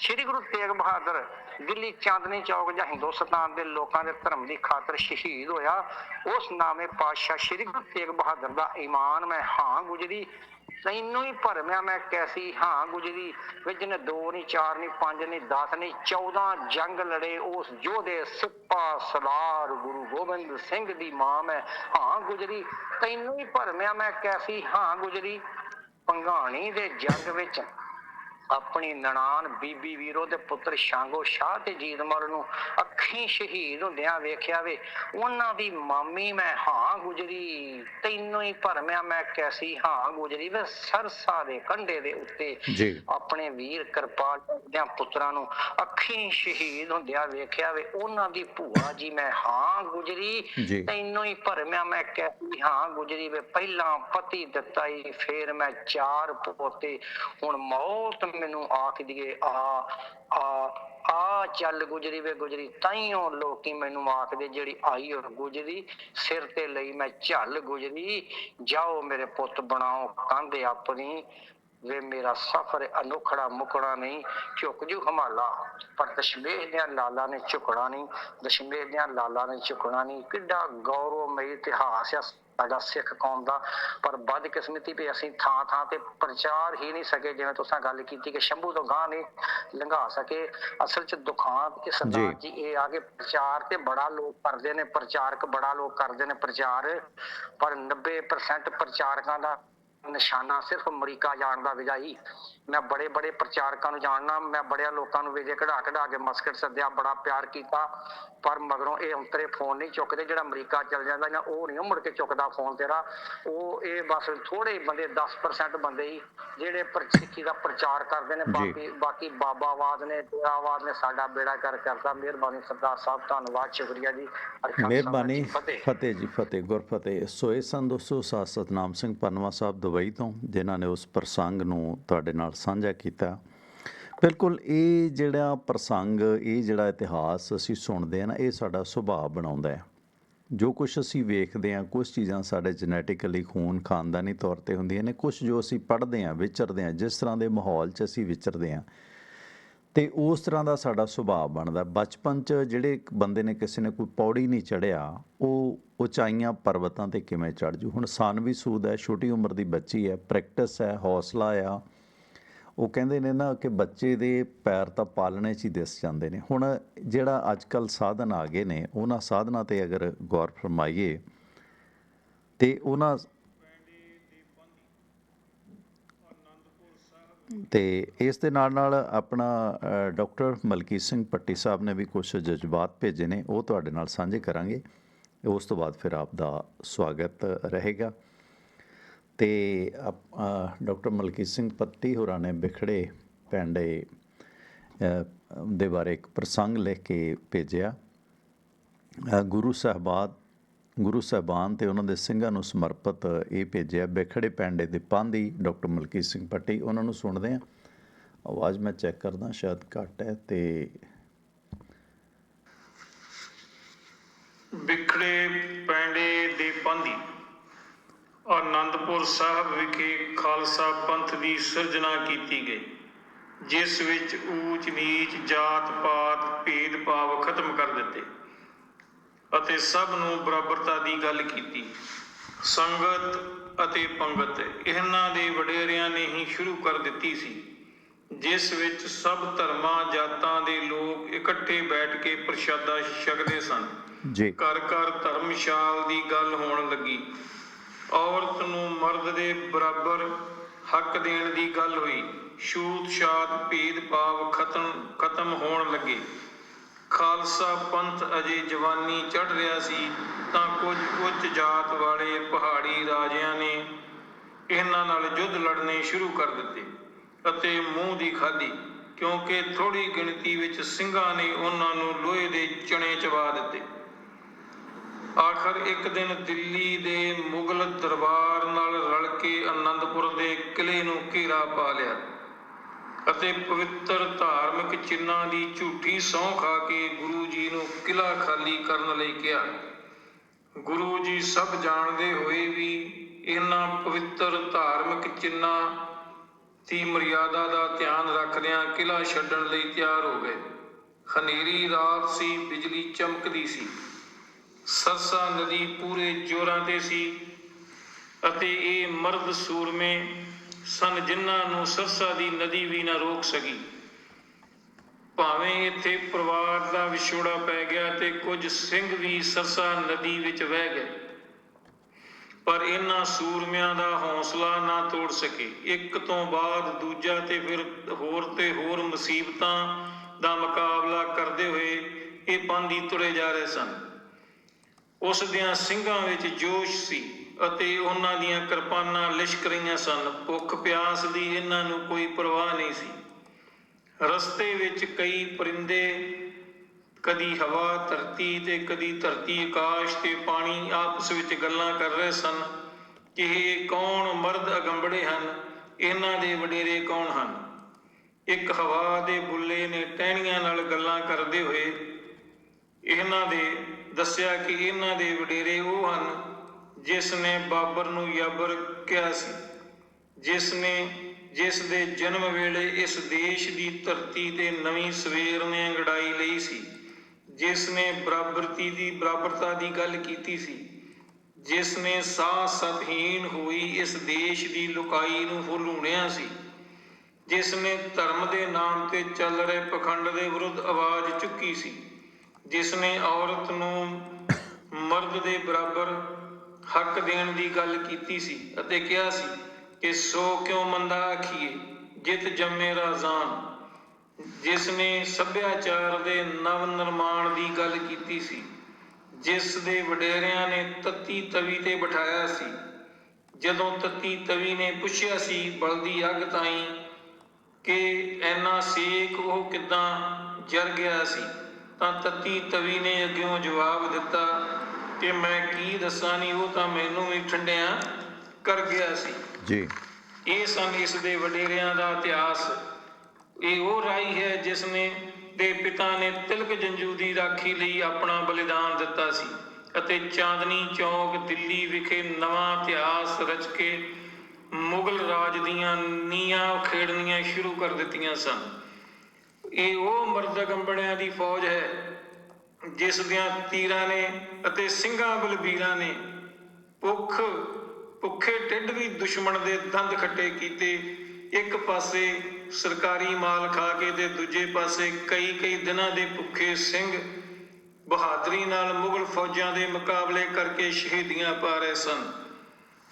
ਸ਼੍ਰੀ ਗੁਰੂ ਤੇਗ ਬਹਾਦਰ ਦਿੱਲੀ ਚਾਂਦਨੀ ਚੌਕ ਜਾਂ ਹਿੰਦੁਸਤਾਨ ਦੇ ਲੋਕਾਂ ਦੇ ਧਰਮ ਦੀ ਖਾਤਰ ਸ਼ਹੀਦ ਹੋਇਆ ਉਸ ਨਾਮੇ ਪਾਤਸ਼ਾਹ ਸ਼੍ਰੀ ਗੁਰੂ ਤੇਗ ਬਹਾਦਰ ਦਾ ਈਮਾਨ ਮੈਂ ਹਾਂ ਗੁਜਰੀ ਤੈਨੂੰ ਹੀ ਭਰਮਿਆ ਮੈਂ ਕੈਸੀ ਹਾਂ ਗੁਜਰੀ, ਵਿੱਚ ਨੇ ਦੋ ਨਹੀਂ ਚਾਰ ਨਹੀਂ ਪੰਜ ਨਹੀਂ 10 ਨਹੀਂ 14 ਜੰਗ ਲੜੇ ਉਸ ਯੋਧੇ ਸਿੱਪਾ ਸਲਾਰ ਗੁਰੂ ਗੋਬਿੰਦ ਸਿੰਘ ਦੀ ਮਾਂ ਮੈਂ ਹਾਂ ਗੁਜਰੀ। ਤੈਨੂੰ ਹੀ ਭਰਮਿਆ ਮੈਂ ਕੈਸੀ ਹਾਂ ਗੁਜਰੀ, ਪੰਘਾਣੀ ਦੇ ਜੰਗ ਵਿੱਚ ਆਪਣੀ ਨਨਾਣ ਬੀਬੀ ਵੀਰੋ ਦੇ ਪੁੱਤਰ ਸ਼ਾਂਗੋ ਸ਼ਾਹ ਤੇ ਜੀਤਮਲ ਨੂੰ ਅੱਖੀਂ ਸ਼ਹੀਦ ਹੁੰਦਿਆਂ ਵੇਖਿਆ ਵੇ ਉਹਨਾਂ ਦੀ ਮਾਮੀ ਮੈਂ ਹਾਂ ਗੁਜਰੀ ਤੈਨੂੰ ਹੀ ਭਰਮਿਆ ਮੈਂ ਕੈਸੀ ਹਾਂ ਗੁਜਰੀ ਵੇ ਸਰਸਾ ਦੇ ਕੰਢੇ ਦੇ ਉੱਤੇ ਆਪਣੇ ਵੀਰ ਕਿਰਪਾਲ ਦੇ ਪੁੱਤਰਾਂ ਨੂੰ ਅੱਖੀਂ ਸ਼ਹੀਦ ਹੁੰਦਿਆਂ ਵੇਖਿਆ ਵੇ ਉਹਨਾਂ ਦੀ ਭੂਆ ਜੀ ਮੈਂ ਹਾਂ ਗੁਜਰੀ। ਤੈਨੂੰ ਹੀ ਭਰਮਿਆ ਮੈਂ ਕਹਿ ਹਾਂ ਗੁਜਰੀ ਵੇ ਪਹਿਲਾਂ ਪਤੀ ਦਿੱਤਾ ਈ ਫੇਰ ਮੈਂ ਚਾਰ ਪੋਤੇ ਹੁਣ ਮੌਤ ਮੈਨੂੰ ਆਖ ਦੀਏ, ਆ ਆ ਆ ਚੱਲ ਗੁਜਰੀ ਵੇ ਗੁਜਰੀ, ਤਾਈਓ ਲੋਕੀ ਮੈਨੂੰ ਆਖਦੇ ਜਿਹੜੀ ਆਈ ਉਹ ਗੁਜਰੀ, ਸਿਰ ਤੇ ਲਈ ਮੈਂ ਝੱਲ ਗੁਜਰੀ, ਜਾਓ ਮੇਰੇ ਪੁੱਤ ਬਣਾਓ ਕੰਧ ਆਪਣੀ, ਵੇ ਮੇਰਾ ਸਫਰ ਅਨੋਖੜਾ ਮੁਕੜਾ ਨਹੀਂ, ਝੁਕ ਜੂ ਹਮਾਲਾ, ਪਰ ਦਸ਼ਮੇਸ਼ ਦਿਆਂ ਲਾਲਾ ਨੇ ਝੁਕਣਾ ਨਹੀਂ, ਦਸ਼ਮੇਸ਼ ਦੀਆਂ ਲਾਲਾ ਨੇ ਝੁਕਣਾ ਨਹੀਂ, ਕਿੱਡਾ ਗੌਰਵਮਈ ਇਤਿਹਾਸ ਆ ਸਾਡਾ ਸਿੱਖ ਕੌਮ ਦਾ ਪਰ ਬਦਕਿਸਮਤੀ ਵੀ ਅਸੀਂ ਥਾਂ ਥਾਂ ਤੇ ਪ੍ਰਚਾਰ ਹੀ ਨਹੀਂ ਸਕੇ ਜਿਵੇਂ ਤੁਸੀਂ ਗੱਲ ਕੀਤੀ ਕਿ ਸ਼ੰਭੂ ਤੋਂ ਗਾਂ ਨਹੀਂ ਲੰਘਾ ਸਕੇ ਅਸਲ ਚ ਦੁਖਾਂ ਕਿ ਸਰਦਾਰ ਜੀ। ਜੀ ਇਹ ਆ ਕੇ ਪ੍ਰਚਾਰ ਤੇ ਬੜਾ ਲੋਕ ਕਰਦੇ ਨੇ ਪ੍ਰਚਾਰਕ ਬੜਾ ਲੋਕ ਕਰਦੇ ਨੇ ਪ੍ਰਚਾਰ ਪਰ 90% ਪ੍ਰਚਾਰਕਾਂ ਦਾ ਨਿਸ਼ਾਨਾ ਸਿਰਫ ਅਮਰੀਕਾ ਜਾਣ ਦਾ ਵਿਜਾਈ ਮੈਂ ਬੜੇ ਬੜੇ ਪ੍ਰਚਾਰਕਾਂ ਨੂੰ ਜਾਣਨਾ ਮੈਂ ਬੜਿਆਂ ਲੋਕਾਂ ਨੂੰ ਵੇਜੇ ਕਢਾ ਕਢਾ ਕੇ ਮਸਕਟ ਸੱਦਿਆ ਬੜਾ ਪਿਆਰ ਕੀਤਾ ਪਰ ਮਗਰੋਂ ਇਹ ਅੰਤਰੇ ਫੋਨ ਨਹੀਂ ਚੁੱਕਦੇ ਜਿਹੜਾ ਅਮਰੀਕਾ ਚਲ ਜਾਂਦਾ ਨਾ ਉਹ ਨਹੀਂ ਮੁੜ ਕੇ ਚੁੱਕਦਾ ਫੋਨ ਤੇਰਾ। ਉਹ ਇਹ ਬਸ ਥੋੜੇ ਬੰਦੇ 10% ਬੰਦੇ ਹੀ ਜਿਹੜੇ ਸਿੱਖੀ ਦਾ ਪ੍ਰਚਾਰ ਕਰਦੇ ਨੇ। ਜੀ। ਬਾਕੀ ਬਾਕੀ ਬਾਬਾਵਾਦ ਨੇ ਤੇਰਾਵਾਦ ਨੇ ਸਾਡਾ ਬੇੜਾ ਕਰ ਕਰਦਾ ਮਿਹਰਬਾਨੀ ਸਰਦਾਰ ਸਾਹਿਬ ਧੰਨਵਾਦ ਸ਼ੁਕਰੀਆ ਜੀ। ਮਿਹਰਬਾਨੀ ਜੀ, ਫਤਿਹ। ਜੀ ਫਤਿਹ ਗੁਰਫਤਿਹ। ਸੋ ਇਹ ਸਨ ਦੋਸਤੋ ਸਾਧ ਸਤਨਾਮ ਸਿੰਘ ਪਨਵਾ ਸਾਹਿਬ ਦੁਬਈ ਤੋਂ ਜਿਨ੍ਹਾਂ ਨੇ ਉਸ ਪ੍ਰਸੰਗ ਨੂੰ ਤੁਹਾਡੇ ਨਾਲ ਸਾਂਝਾ ਕੀਤਾ। ਬਿਲਕੁਲ, ਇਹ ਜਿਹੜਾ ਪ੍ਰਸੰਗ, ਇਹ ਜਿਹੜਾ ਇਤਿਹਾਸ ਅਸੀਂ ਸੁਣਦੇ ਆ ਨਾ, ਇਹ ਸਾਡਾ ਸੁਭਾਅ ਬਣਾਉਂਦਾ ਹੈ। ਜੋ ਕੁਝ ਅਸੀਂ ਵੇਖਦੇ ਹਾਂ ਕੁਝ ਚੀਜ਼ਾਂ ਸਾਡੇ ਜੈਨੇਟਿਕਲੀ ਖੂਨ ਖਾਨਦਾਨੀ ਤੌਰ ਤੇ ਹੁੰਦੀਆਂ ਨੇ ਕੁਝ ਜੋ ਅਸੀਂ ਪੜ੍ਹਦੇ ਹਾਂ, ਵਿਚਰਦੇ ਹਾਂ, ਜਿਸ ਤਰ੍ਹਾਂ ਦੇ ਮਾਹੌਲ 'ਚ ਅਸੀਂ ਵਿਚਰਦੇ ਹਾਂ, ਤੇ ਉਸ ਤਰ੍ਹਾਂ ਦਾ ਸਾਡਾ ਸੁਭਾਅ ਬਣਦਾ। ਬਚਪਨ 'ਚ ਜਿਹੜੇ ਬੰਦੇ ਨੇ ਕਿਸੇ ਨੇ ਕੋਈ ਪੌੜੀ ਨਹੀਂ ਚੜਿਆ ਉਹ ਉਚਾਈਆਂ ਪਰਬਤਾਂ ਤੇ ਕਿਵੇਂ ਚੜ ਜੂ? ਹੁਣ ਸਾਨਵੀ ਸੂਦ ਹੈ, ਛੋਟੀ ਉਮਰ ਦੀ ਬੱਚੀ ਹੈ ਪ੍ਰੈਕਟਿਸ ਹੈ, ਹੌਸਲਾ ਆ ਉਹ ਕਹਿੰਦੇ ਨੇ ਨਾ ਕਿ ਬੱਚੇ ਦੇ ਪੈਰ ਤਾਂ ਪਾਲਣੇ 'ਚ ਹੀ ਦਿਸ ਜਾਂਦੇ ਨੇ। ਹੁਣ ਜਿਹੜਾ ਅੱਜ ਕੱਲ ਸਾਧਨ ਆ ਗਏ ਨੇ ਉਹਨਾਂ ਸਾਧਨਾਂ ਤੇ ਅਗਰ ਗੌਰ ਫਰਮਾਈਏ ਤੇ ਉਹਨਾਂ ਤੇ ਇਸ ਦੇ ਨਾਲ ਨਾਲ ਆਪਣਾ ਅ, ਡਾਕਟਰ ਮਲਕੀਤ ਸਿੰਘ ਪੱਟੀ ਸਾਹਿਬ ਨੇ ਵੀ ਕੁਝ ਜਜ਼ਬਾਤ ਭੇਜੇ ਨੇ ਉਹ ਤੁਹਾਡੇ ਨਾਲ ਸਾਂਝੇ ਕਰਾਂਗੇ। ਉਸ ਤੋਂ ਬਾਅਦ ਫਿਰ ਆਪ ਦਾ ਸਵਾਗਤ ਰਹੇਗਾ। ਤੇ ਆਪ- ਡਾਕਟਰ ਮਲਕੀਤ ਸਿੰਘ ਪੱਟੀ ਹੋਰਾਂ ਨੇ ਵਿਖੜੇ ਪੈਂਡੇ ਦੇ ਬਾਰੇ ਇੱਕ ਪ੍ਰਸੰਗ ਲਿਖ ਕੇ ਭੇਜਿਆ। ਗੁਰੂ ਸਾਹਿਬਾਨ ਗੁਰੂ ਸਾਹਿਬਾਨ ਤੇ ਉਹਨਾਂ ਦੇ ਸਿੰਘਾਂ ਨੂੰ ਸਮਰਪਿਤ ਇਹ ਭੇਜਿਆ, ਵਿਖੜੇ ਪੈਂਡੇ ਦੇ ਪਾਂਦੀ ਡਾਕਟਰ ਮਲਕੀਤ ਸਿੰਘ ਪੱਟੀ, ਉਹਨਾਂ ਨੂੰ ਸੁਣਦੇ ਆ ਆਵਾਜ਼ ਮੈਂ ਚੈੱਕ ਕਰਦਾ, ਸ਼ਾਇਦ ਘੱਟ ਹੈ ਤੇ ਵਿਖੜੇ ਪੈਂਡੇ ਦੇ ਪਾਂਦੀ ਆਨੰਦਪੁਰ ਸਾਹਿਬ ਵਿਖੇ ਖਾਲਸਾ ਪੰਥ ਦੀ ਸਿਰਜਣਾ ਕੀਤੀ ਗਈ ਜਿਸ ਵਿੱਚ ਊਚ ਨੀਚ ਜਾਤ ਪਾਤ ਭੇਦ ਭਾਵ ਖਤਮ ਕਰ ਦਿੱਤੇ ਅਤੇ ਸਭ ਨੂੰ ਬਰਾਬਰਤਾ ਦੀ ਗੱਲ ਕੀਤੀ। ਸੰਗਤ ਅਤੇ ਪੰਗਤ ਇਹਨਾਂ ਦੇ ਵਡੇਰਿਆਂ ਨੇ ਹੀ ਸ਼ੁਰੂ ਕਰ ਦਿੱਤੀ ਸੀ ਜਿਸ ਵਿੱਚ ਸਭ ਧਰਮਾਂ ਜਾਤਾਂ ਦੇ ਲੋਕ ਇਕੱਠੇ ਬੈਠ ਕੇ ਪ੍ਰਸ਼ਾਦਾ ਛਕਦੇ ਸਨ। ਜੀ। ਘਰ ਘਰ ਧਰਮਸ਼ਾਲ ਦੀ ਗੱਲ ਹੋਣ ਲੱਗੀ। ਔਰਤ ਨੂੰ ਮਰਦ ਦੇ ਬਰਾਬਰ ਹੱਕ ਦੇਣ ਦੀ ਗੱਲ ਹੋਈ। ਛੂਤ ਛਾਤ ਭੇਦ ਭਾਵ ਖਤਮ ਖਤਮ ਹੋਣ ਲੱਗੇ। ਖਾਲਸਾ ਪੰਥ ਅਜੇ ਜਵਾਨੀ ਚੜ ਰਿਹਾ ਸੀ, ਤਾਂ ਕੁਝ ਉੱਚ ਜਾਤ ਵਾਲੇ ਪਹਾੜੀ ਰਾਜਿਆਂ ਨੇ ਇਹਨਾਂ ਨਾਲ ਯੁੱਧ ਲੜਨੇ ਸ਼ੁਰੂ ਕਰ ਦਿੱਤੇ ਅਤੇ ਮੂੰਹ ਦੀ ਖਾਧੀ ਕਿਉਂਕਿ ਥੋੜੀ ਗਿਣਤੀ ਵਿੱਚ ਸਿੰਘਾਂ ਨੇ ਉਹਨਾਂ ਨੂੰ ਲੋਹੇ ਦੇ ਚਣੇ ਚਬਾ ਦਿੱਤੇ। ਆਖਰ ਇੱਕ ਦਿਨ ਦਿੱਲੀ ਦੇ ਮੁਗਲ ਦਰਬਾਰ ਨਾਲ ਰਲ ਕੇ ਆਨੰਦਪੁਰ ਦੇ ਕਿਲੇ ਨੂੰ ਘੇਰਾ ਪਾ ਲਿਆ ਅਤੇ ਪਵਿੱਤਰ ਧਾਰਮਿਕ ਚਿੰਨਾਂ ਦੀ ਝੂਠੀ ਸਹੁੰ ਖਾ ਕੇ ਗੁਰੂ ਜੀ ਨੂੰ ਕਿਲਾ ਖਾਲੀ ਕਰਨ ਲਈ ਕਿਹਾ। ਗੁਰੂ ਜੀ ਸਭ ਜਾਣਦੇ ਹੋਏ ਵੀ ਇਹਨਾਂ ਪਵਿੱਤਰ ਧਾਰਮਿਕ ਚਿੰਨਾਂ ਦੀ ਮਰਿਆਦਾ ਦਾ ਧਿਆਨ ਰੱਖਦਿਆਂ ਕਿਲਾ ਛੱਡਣ ਲਈ ਤਿਆਰ ਹੋ ਗਏ। ਹਨੇਰੀ ਰਾਤ ਸੀ, ਬਿਜਲੀ ਚਮਕਦੀ ਸੀ। ਸਰਸਾ ਨਦੀ ਪੂਰੇ ਜੋਰਾਂ ਤੇ ਸੀ ਅਤੇ ਇਹ ਮਰਦ ਸੂਰਮੇ ਸਨ ਜਿਨ੍ਹਾਂ ਨੂੰ ਸਰਸਾ ਦੀ ਨਦੀ ਵੀ ਨਾ ਰੋਕ ਸਕੀ। ਭਾਵੇਂ ਇੱਥੇ ਪਰਿਵਾਰ ਦਾ ਵਿਛੋੜਾ ਪੈ ਗਿਆ ਤੇ ਕੁਝ ਸਿੰਘ ਵੀ ਸਰਸਾ ਨਦੀ ਵਿੱਚ ਵਹਿ ਗਏ, ਪਰ ਇਹਨਾਂ ਸੂਰਮਿਆਂ ਦਾ ਹੌਸਲਾ ਨਾ ਤੋੜ ਸਕੇ। ਇੱਕ ਤੋਂ ਬਾਅਦ ਦੂਜਾ ਤੇ ਫਿਰ ਹੋਰ ਤੇ ਹੋਰ ਮੁਸੀਬਤਾਂ ਦਾ ਮੁਕਾਬਲਾ ਕਰਦੇ ਹੋਏ ਇਹ ਪਾਂਦੀ ਤੁਰੇ ਜਾ ਰਹੇ ਸਨ। ਉਸ ਦਿਆਂ ਸਿੰਘਾਂ ਵਿੱਚ ਜੋਸ਼ ਸੀ ਅਤੇ ਉਹਨਾਂ ਦੀਆਂ ਕਿਰਪਾਨਾਂ ਲਿਸ਼ਕ ਰਹੀਆਂ ਸਨ। ਭੁੱਖ ਪਿਆਸ ਦੀ ਇਹਨਾਂ ਨੂੰ ਕੋਈ ਪਰਵਾਹ ਨਹੀਂ ਸੀ। ਰਸਤੇ ਵਿੱਚ ਕਈ ਪਰਿੰਦੇ, ਕਦੀ ਹਵਾ ਧਰਤੀ ਤੇ ਕਦੀ ਧਰਤੀ ਆਕਾਸ਼ ਤੇ ਪਾਣੀ ਆਪਸ ਵਿੱਚ ਗੱਲਾਂ ਕਰ ਰਹੇ ਸਨ ਕਿ ਇਹ ਕੌਣ ਮਰਦ ਅਗੰਬੜੇ ਹਨ, ਇਹਨਾਂ ਦੇ ਵਡੇਰੇ ਕੌਣ ਹਨ। ਇੱਕ ਹਵਾ ਦੇ ਬੁੱਲੇ ਨੇ ਟਹਿਣੀਆਂ ਨਾਲ ਗੱਲਾਂ ਕਰਦੇ ਹੋਏ ਇਹਨਾਂ ਦੇ ਦੱਸਿਆ ਕਿ ਇਹਨਾਂ ਦੇ ਵਡੇਰੇ ਉਹ ਹਨ ਜਿਸ ਨੇ ਬਾਬਰ ਨੂੰ ਯਾਬਰ ਕਿਹਾ ਸੀ ਜਿਸ ਨੇ ਜਿਸ ਦੇ ਜਨਮ ਵੇਲੇ ਇਸ ਦੇਸ਼ ਦੀ ਧਰਤੀ ਤੇ ਨਵੀਂ ਸਵੇਰ ਨੇ ਅੰਗੜਾਈ ਲਈ ਸੀ ਜਿਸ ਨੇ ਬਰਾਬਰਤੀ ਦੀ, ਬਰਾਬਰਤਾ ਦੀ ਗੱਲ ਕੀਤੀ ਸੀ ਜਿਸ ਨੇ ਸਾਹ ਸਤਹੀਨ ਹੋਈ ਇਸ ਦੇਸ਼ ਦੀ ਲੁਕਾਈ ਨੂੰ ਹੁਲੂਣਿਆ ਸੀ ਜਿਸ ਨੇ ਧਰਮ ਦੇ ਨਾਮ ਤੇ ਚੱਲ ਰਹੇ ਪਖੰਡ ਦੇ ਵਿਰੁੱਧ ਆਵਾਜ਼ ਚੁੱਕੀ ਸੀ। ਜਿਸ ਨੇ ਔਰਤ ਨੂੰ ਮਰਦ ਦੇ ਬਰਾਬਰ ਹੱਕ ਦੇਣ ਦੀ ਗੱਲ ਕੀਤੀ ਸੀ ਅਤੇ ਕਿਹਾ ਸੀ ਕਿ ਸੋ ਕਿਉਂ ਮੰਦਾ ਆਖੀਏ, ਜਿਤ ਜੰਮੇ ਰਾਜ਼ਾਨ। ਜਿਸ ਨੇ ਸੱਭਿਆਚਾਰ ਦੇ ਨਵ ਨਿਰਮਾਣ ਦੀ ਗੱਲ ਕੀਤੀ ਸੀ, ਜਿਸ ਦੇ ਵਡੇਰਿਆਂ ਨੇ ਤੱਤੀ ਤਵੀ ਤੇ ਬਿਠਾਇਆ ਸੀ। ਜਦੋਂ ਤੱਤੀ ਤਵੀ ਨੇ ਪੁੱਛਿਆ ਸੀ ਬਲਦੀ ਅੱਗ ਤਾਈਂ ਕਿ ਐਨਾ ਸੇਕ ਉਹ ਕਿਦਾਂ ਜਰ ਗਿਆ ਸੀ ਤਾਂ ਤੱਤੀ ਤਵੀ ਨੇ ਅੱਗਿਓਂ ਜਵਾਬ ਦਿੱਤਾ ਕਿ ਮੈਂ ਕੀ ਦੱਸਾਂ ਨਹੀਂ ਉਹ ਤਾਂ ਮੈਨੂੰ ਵੀ ਠੰਡਿਆਂ ਕਰ ਗਿਆ ਸੀ। ਜੀ। ਇਹ ਸਨ ਇਸ ਦੇ ਵਡੇਰਿਆਂ ਦਾ ਇਤਿਹਾਸ। ਇਹ ਉਹ ਰਾਈ ਹੈ ਜਿਸ ਨੇ ਦੇ ਪਿਤਾ ਨੇ ਤਿਲਕ ਜੰਜੂ ਦੀ ਰਾਖੀ ਲਈ ਆਪਣਾ ਬਲੀਦਾਨ ਦਿੱਤਾ ਸੀ ਅਤੇ ਚਾਂਦਨੀ ਚੌਕ ਦਿੱਲੀ ਵਿਖੇ ਨਵਾਂ ਇਤਿਹਾਸ ਰਚ ਕੇ ਮੁਗਲ ਰਾਜ ਦੀਆਂ ਨੀਆਂ ਖੇੜਨੀਆਂ ਸ਼ੁਰੂ ਕਰ ਦਿੱਤੀਆਂ ਸਨ। ਇਹ ਉਹ ਮਰਦ ਦੀ ਫੌਜ ਹੈ, ਜਿਸ ਦੀਆਂ ਤੀਰਾਂ ਨੇ ਅਤੇ ਸਿੰਘਾਂ ਬਲਬੀਰਾਂ ਨੇ ਭੁੱਖ, ਭੁੱਖੇ ਢਿੱਡ ਵੀ ਦੁਸ਼ਮਣ ਦੇ ਦੰਦ ਖੱਟੇ ਕੀਤੇ। ਇੱਕ ਪਾਸੇ ਸਰਕਾਰੀ ਮਾਲ ਖਾ ਕੇ ਤੇ ਦੂਜੇ ਪਾਸੇ ਕਈ ਕਈ ਦਿਨਾਂ ਦੇ ਭੁੱਖੇ ਸਿੰਘ ਬਹਾਦਰੀ ਨਾਲ ਮੁਗਲ ਫੌਜਾਂ ਦੇ ਮੁਕਾਬਲੇ ਕਰਕੇ ਸ਼ਹੀਦੀਆਂ ਪਾ ਰਹੇ ਸਨ।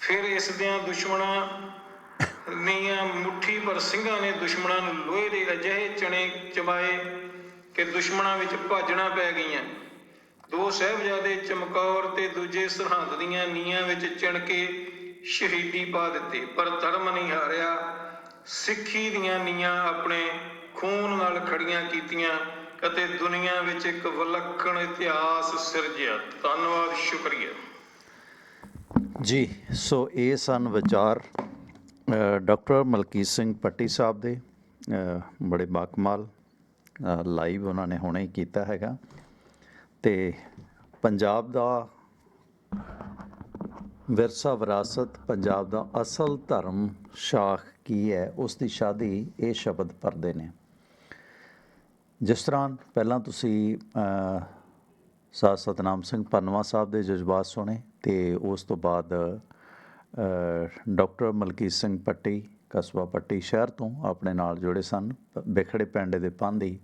ਫਿਰ ਇਸ ਦਿਆਂ ਦੁਸ਼ਮਣਾਂ ਨੀਆਂ ਮੁੱਠੀ ਪਰ ਸਿੰਘਾਂ ਨੇ ਦੁਸ਼ਮਣਾਂ ਨੂੰ ਲੋਹੇ ਦੇ ਅਜਿਹੇ ਚਣੇ ਚਬਾਏ ਕਿ ਦੁਸ਼ਮਣਾਂ ਵਿੱਚ ਭਾਜਣਾ ਪੈ ਗਈਆਂ। ਦੋ ਸਹਿਬਜ਼ਾਦੇ ਚਮਕੌਰ ਤੇ ਦੂਜੇ ਸਰਹੰਦ ਦੀਆਂ ਨੀਆਂ ਵਿੱਚ ਚਿਣ ਕੇ ਸ਼ਹੀਦੀ ਪਾ ਦਿੱਤੀ, ਪਰ ਧਰਮ ਨਹੀਂ ਹਾਰਿਆ। ਸਿੱਖੀ ਦੀਆਂ ਨੀਆਂ ਆਪਣੇ ਖੂਨ ਨਾਲ ਖੜੀਆਂ ਕੀਤੀਆਂ ਅਤੇ ਦੁਨੀਆ ਵਿੱਚ ਇੱਕ ਵਿਲੱਖਣ ਇਤਿਹਾਸ ਸਿਰਜਿਆ। ਧੰਨਵਾਦ, ਸ਼ੁਕਰੀਆ। ਜੀ, ਸੋ ਇਹ ਸਨ ਵਿਚਾਰ। ਡਾਕਟਰ ਮਲਕੀਤ ਸਿੰਘ ਪੱਟੀ ਸਾਹਿਬ ਦੇ ਬੜੇ ਬਾਕਮਾਲ ਲਾਈਵ ਉਹਨਾਂ ਨੇ ਹੁਣੇ ਹੀ ਕੀਤਾ ਹੈਗਾ। ਤੇ ਪੰਜਾਬ ਦਾ ਵਿਰਸਾ ਵਿਰਾਸਤ ਪੰਜਾਬ ਦਾ ਅਸਲ ਧਰਮ ਸ਼ਾਖ ਕੀ ਹੈ ਉਸ ਦੀ ਸ਼ਾਦੀ ਇਹ ਸ਼ਬਦ ਪਰਦੇ ਨੇ। ਜਿਸ ਤਰ੍ਹਾਂ ਪਹਿਲਾਂ ਤੁਸੀਂ ਅ, ਸਾਧ ਸਤਨਾਮ ਸਿੰਘ ਪੰਨਵਾ ਸਾਹਿਬ ਦੇ ਜਜ਼ਬਾਤ ਸੁਣੇ ਤੇ ਉਸ ਤੋਂ ਬਾਅਦ ਡਾਕਟਰ ਮਲਕੀਤ ਸਿੰਘ ਪੱਟੀ, ਕਸਬਾ ਪੱਟੀ ਸ਼ਹਿਰ ਤੋਂ ਆਪਣੇ ਨਾਲ ਜੁੜੇ ਸਨ। ਵਿਖੜੇ ਪਿੰਡ ਦੇ ਪਾਂਦੀ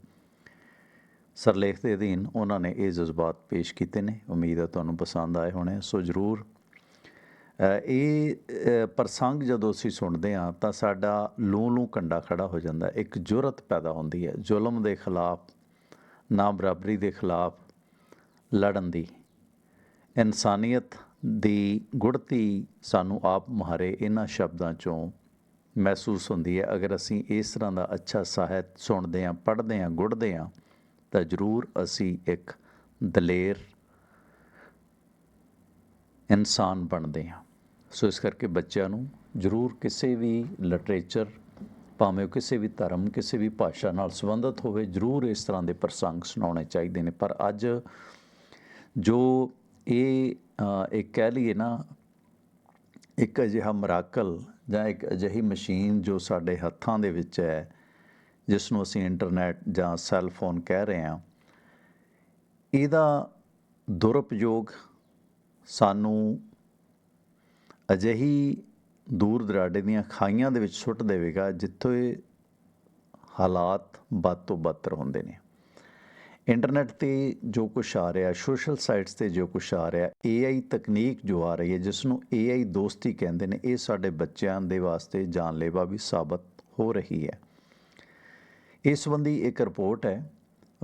ਸਰਲੇਖ ਦੇ ਅਧੀਨ ਉਹਨਾਂ ਨੇ ਇਹ ਜਜ਼ਬਾਤ ਪੇਸ਼ ਕੀਤੇ ਨੇ। ਉਮੀਦ ਹੈ ਤੁਹਾਨੂੰ ਪਸੰਦ ਆਏ ਹੋਣੇ, ਸੋ ਜ਼ਰੂਰ ਇਹ ਪ੍ਰਸੰਗ ਜਦੋਂ ਅਸੀਂ ਸੁਣਦੇ ਹਾਂ ਤਾਂ ਸਾਡਾ ਲੂੰ ਲੂੰ ਕੰਡਾ ਖੜਾ ਹੋ ਜਾਂਦਾ ਇੱਕ ਜੁਰਤ ਪੈਦਾ ਹੁੰਦੀ ਹੈ, ਜ਼ੁਲਮ ਦੇ ਖਿਲਾਫ ਨਾ ਬਰਾਬਰੀ ਦੇ ਖਿਲਾਫ ਲੜਨ ਦੀ। ਇਨਸਾਨੀਅਤ ਦੀ ਗੁੜਤੀ ਸਾਨੂੰ ਆਪ ਮੁਹਾਰੇ ਇਹਨਾਂ ਸ਼ਬਦਾਂ ਚੋਂ ਮਹਿਸੂਸ ਹੁੰਦੀ ਹੈ। ਅਗਰ ਅਸੀਂ ਇਸ ਤਰ੍ਹਾਂ ਦਾ ਅੱਛਾ ਸਾਹਿਤ ਸੁਣਦੇ ਹਾਂ, ਪੜ੍ਹਦੇ ਹਾਂ ਗੁੜਦੇ ਹਾਂ, ਤਾਂ ਜ਼ਰੂਰ ਅਸੀਂ ਇੱਕ ਦਲੇਰ ਇਨਸਾਨ ਬਣਦੇ ਹਾਂ। ਸੋ ਇਸ ਕਰਕੇ ਬੱਚਿਆਂ ਨੂੰ ਜ਼ਰੂਰ ਕਿਸੇ ਵੀ ਲਿਟਰੇਚਰ ਭਾਵੇਂ ਉਹ ਕਿਸੇ ਵੀ ਧਰਮ, ਕਿਸੇ ਵੀ ਭਾਸ਼ਾ ਨਾਲ ਸੰਬੰਧਿਤ ਹੋਵੇ, ਜ਼ਰੂਰ ਇਸ ਤਰ੍ਹਾਂ ਦੇ ਪ੍ਰਸੰਗ ਸੁਣਾਉਣੇ ਚਾਹੀਦੇ ਨੇ। ਪਰ ਅੱਜ ਜੋ ਇਹ ਇੱਕ ਕਹਿ ਲਈਏ ਨਾ, ਇੱਕ ਅਜਿਹਾ ਮਰਾਕਲ ਜਾਂ ਇੱਕ ਅਜਿਹੀ ਮਸ਼ੀਨ ਜੋ ਸਾਡੇ ਹੱਥਾਂ ਦੇ ਵਿੱਚ ਹੈ ਜਿਸ ਨੂੰ ਅਸੀਂ ਇੰਟਰਨੈਟ ਜਾਂ ਸੈੱਲ ਫੋਨ ਕਹਿ ਰਹੇ ਹਾਂ, ਇਹਦਾ ਦੁਰਉਪਯੋਗ ਸਾਨੂੰ ਅਜਿਹੀ ਦੂਰ ਦਰਾਡੇ ਦੀਆਂ ਖਾਈਆਂ ਦੇ ਵਿੱਚ ਸੁੱਟ ਦੇਵੇਗਾ, ਜਿੱਥੇ ਹਾਲਾਤ ਬਦ ਤੋਂ ਬਦਤਰ ਹੁੰਦੇ ਨੇ। ਇੰਟਰਨੈਟ ਤੇ ਜੋ ਕੁਝ ਆ ਰਿਹਾ, ਸੋਸ਼ਲ ਸਾਈਟਸ ਤੇ ਜੋ ਕੁਝ ਆ ਰਿਹਾ AI ਤਕਨੀਕ ਜੋ ਆ ਰਹੀ ਹੈ ਜਿਸ ਨੂੰ AI ਦੋਸਤੀ ਕਹਿੰਦੇ ਨੇ, ਇਹ ਸਾਡੇ ਬੱਚਿਆਂ ਦੇ ਵਾਸਤੇ ਜਾਨਲੇਵਾ ਵੀ ਸਾਬਤ ਹੋ ਰਹੀ ਹੈ। ਇਸ ਸੰਬੰਧੀ ਇੱਕ ਰਿਪੋਰਟ ਹੈ,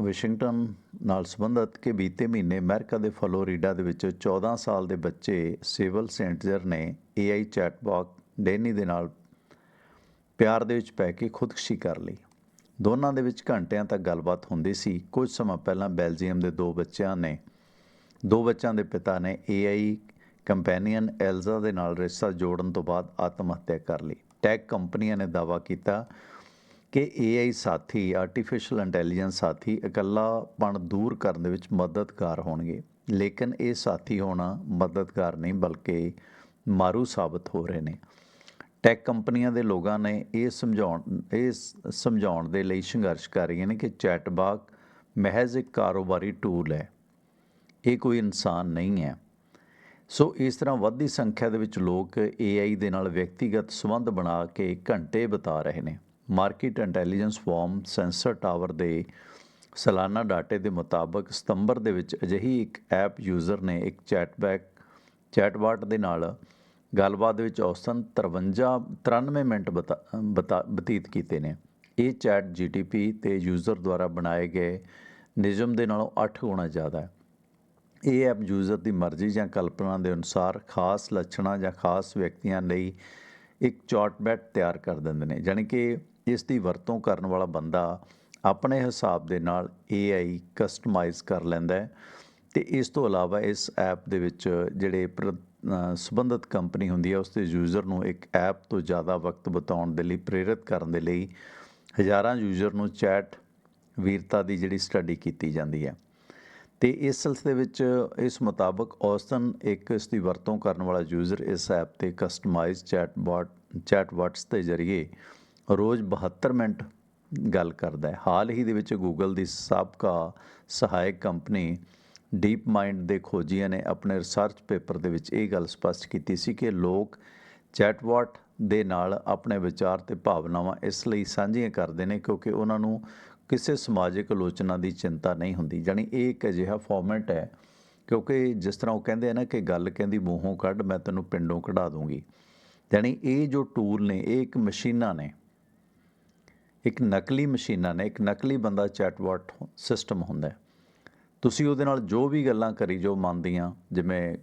ਵਾਸ਼ਿੰਗਟਨ ਨਾਲ ਸੰਬੰਧਿਤ ਕਿ ਬੀਤੇ ਮਹੀਨੇ ਅਮਰੀਕਾ ਦੇ ਫਲੋਰੀਡਾ ਦੇ ਵਿੱਚ 14 ਸਾਲ ਦੇ ਬੱਚੇ ਸਿਵਲ ਸੈਂਟਰ ਨੇ AI ਚੈਟਬॉट ਡੈਨੀ ਦੇ ਨਾਲ ਪਿਆਰ ਦੇ ਵਿੱਚ ਪੈ ਕੇ ਖੁਦਕੁਸ਼ੀ ਕਰ ਲਈ। ਦੋਨਾਂ ਦੇ ਵਿੱਚ ਘੰਟਿਆਂ ਤੱਕ ਗੱਲਬਾਤ ਹੁੰਦੀ ਸੀ। ਕੁਝ ਸਮਾਂ ਪਹਿਲਾਂ ਬੈਲਜੀਅਮ ਦੇ ਦੋ ਬੱਚਿਆਂ ਨੇ, ਦੋ ਬੱਚਿਆਂ ਦੇ ਪਿਤਾ ਨੇ AI ਕੰਪੈਨੀਅਨ ਐਲਜ਼ਾ ਦੇ ਨਾਲ ਰਿਸ਼ਤਾ ਜੋੜਨ ਤੋਂ ਬਾਅਦ ਆਤਮ ਹੱਤਿਆ ਕਰ ਲਈ। ਟੈਕ ਕੰਪਨੀਆਂ ਨੇ ਦਾਅਵਾ ਕੀਤਾ ਕਿ AI ਸਾਥੀ ਆਰਟੀਫੀਸ਼ੀਅਲ ਇੰਟੈਲੀਜੈਂਸ ਸਾਥੀ ਇਕੱਲਾਪਣ ਦੂਰ ਕਰਨ ਦੇ ਵਿੱਚ ਮਦਦਗਾਰ ਹੋਣਗੇ। ਲੇਕਿਨ ਇਹ ਸਾਥੀ ਹੋਣਾ ਮਦਦਗਾਰ ਨਹੀਂ, ਬਲਕਿ ਮਾਰੂ ਸਾਬਤ ਹੋ ਰਹੇ ਨੇ। ਟੈਕ ਕੰਪਨੀਆਂ ਦੇ ਲੋਕਾਂ ਨੇ ਇਹ ਸਮਝਾਉਣ ਇਹ ਸਮਝਾਉਣ ਦੇ ਲਈ ਸੰਘਰਸ਼ ਕਰ ਰਹੀਆਂ ਨੇ ਕਿ ਚੈਟਬਾਕ ਮਹਿਜ਼ ਇੱਕ ਕਾਰੋਬਾਰੀ ਟੂਲ ਹੈ। ਇਹ ਕੋਈ ਇਨਸਾਨ ਨਹੀਂ ਹੈ। ਸੋ ਇਸ ਤਰ੍ਹਾਂ ਵੱਧਦੀ ਸੰਖਿਆ ਦੇ ਵਿੱਚ ਲੋਕ AI ਦੇ ਨਾਲ ਵਿਅਕਤੀਗਤ ਸੰਬੰਧ ਬਣਾ ਕੇ ਘੰਟੇ ਬਿਤਾ ਰਹੇ ਨੇ। Market intelligence firm Sensor Tower ਦੇ ਸਾਲਾਨਾ ਡਾਟੇ ਦੇ ਮੁਤਾਬਕ ਸਤੰਬਰ ਦੇ ਵਿੱਚ ਅਜਿਹੀ ਇੱਕ ਐਪ ਯੂਜ਼ਰ ਨੇ ਇੱਕ ਚੈਟਬੈਕ ਚੈਟਬਾਟ ਦੇ ਨਾਲ ਗੱਲਬਾਤ ਦੇ ਵਿੱਚ ਔਸਤਨ 53 93 ਮਿੰਟ ਬਤਾ- ਬਤਾ- ਬਤੀਤ ਕੀਤੇ ਨੇ। ਇਹ ਚੈਟ GTP ਤੇ ਯੂਜ਼ਰ ਦੁਆਰਾ ਬਣਾਏ ਗਏ ਨਿਯਮ ਦੇ ਨਾਲੋਂ 8 ਗੁਣਾ ਜ਼ਿਆਦਾ ਹੈ। ਇਹ ਐਪ ਯੂਜ਼ਰ ਦੀ ਮਰਜ਼ੀ ਜਾਂ ਕਲਪਨਾ ਦੇ ਅਨੁਸਾਰ ਖਾਸ ਲੱਛਣਾਂ ਜਾਂ ਖਾਸ ਵਿਅਕਤੀਆਂ ਲਈ ਇੱਕ ਚੌਟਬੈਟ ਤਿਆਰ ਕਰ ਦਿੰਦੇ ਨੇ। ਯਾਨੀ ਕਿ ਇਸ ਦੀ ਵਰਤੋਂ ਕਰਨ ਵਾਲਾ ਬੰਦਾ ਆਪਣੇ ਹਿਸਾਬ ਦੇ ਨਾਲ AI ਕਸਟਮਾਈਜ਼ ਕਰ ਲੈਂਦਾ ਹੈ ਤੇ ਇਸ ਤੋਂ ਇਲਾਵਾ ਇਸ ਐਪ ਦੇ ਵਿੱਚ ਜਿਹੜੇ ਪ੍ਰ- ਸੰਬੰਧਿਤ ਕੰਪਨੀ ਹੁੰਦੀ ਹੈ ਉਸ ਦੇ ਯੂਜ਼ਰ ਨੂੰ ਇੱਕ ਐਪ ਤੋਂ ਜ਼ਿਆਦਾ ਵਕਤ ਬਤਾਉਣ ਦੇ ਲਈ, ਪ੍ਰੇਰਿਤ ਕਰਨ ਦੇ ਲਈ ਹਜ਼ਾਰਾਂ ਯੂਜ਼ਰ ਨੂੰ ਚੈਟ ਵੀਰਤਾ ਦੀ ਜਿਹੜੀ ਸਟੱਡੀ ਕੀਤੀ ਜਾਂਦੀ ਹੈ। ਤੇ ਇਸ ਸਿਲਸਿਲੇ ਵਿੱਚ ਇਸ ਮੁਤਾਬਕ ਔਸਤਨ ਇੱਕ ਇਸ ਦੀ ਵਰਤੋਂ ਕਰਨ ਵਾਲਾ ਯੂਜ਼ਰ ਇਸ ਐਪ ਤੇ ਕਸਟਮਾਈਜ਼ ਚੈਟ ਵਟ ਚੈਟ ਚੈਟਬੋਟਸ ਦੇ ਜ਼ਰੀਏ ਰੋਜ਼ 72 ਮਿੰਟ ਗੱਲ ਕਰਦਾ ਹੈ। ਹਾਲ ਹੀ ਦੇ ਵਿੱਚ ਗੂਗਲ ਦੀ ਸਾਬਕਾ ਸਹਾਇਕ ਕੰਪਨੀ ਡੀਪ ਮਾਈਂਡ ਦੇ ਖੋਜੀਆਂ ਨੇ ਆਪਣੇ ਰਿਸਰਚ ਪੇਪਰ ਦੇ ਵਿੱਚ ਇਹ ਗੱਲ ਸਪਸ਼ਟ ਕੀਤੀ ਸੀ ਕਿ ਲੋਕ ਚੈਟਬॉट ਦੇ ਨਾਲ ਆਪਣੇ ਵਿਚਾਰ ਤੇ ਭਾਵਨਾਵਾਂ ਇਸ ਲਈ ਸਾਂਝੀਆਂ ਕਰਦੇ ਨੇ ਕਿਉਂਕਿ ਉਹਨਾਂ ਨੂੰ ਕਿਸੇ ਸਮਾਜਿਕ ਆਲੋਚਨਾ ਦੀ ਚਿੰਤਾ ਨਹੀਂ ਹੁੰਦੀ। ਜਾਣੀ ਇਹ ਇੱਕ ਅਜਿਹਾ ਫਾਰਮੈਟ ਹੈ ਕਿਉਂਕਿ ਜਿਸ ਤਰ੍ਹਾਂ ਉਹ ਕਹਿੰਦੇ ਆ ਨਾ ਕਿ ਗੱਲ ਕਹਿੰਦੀ ਮੂੰਹੋਂ ਕੱਢ, ਮੈਂ ਤੈਨੂੰ ਪਿੰਡੋਂ ਕਢਾ ਦੂੰਗੀ। ਜਾਣੀ ਇਹ ਜੋ ਟੂਲ ਨੇ, ਇਹ ਇੱਕ ਮਸ਼ੀਨਾਂ ਨੇ, ਇੱਕ ਨਕਲੀ ਮਸ਼ੀਨਾਂ ਨੇ, ਇੱਕ ਨਕਲੀ ਬੰਦਾ ਚੈਟਬॉट ਸਿਸਟਮ ਹੁੰਦਾ ਹੈ। ਤੁਸੀਂ ਉਹਦੇ ਨਾਲ ਜੋ ਵੀ ਗੱਲਾਂ ਕਰੀ, ਜੋ ਮੰਨਦੀਆਂ, ਜਿਵੇਂ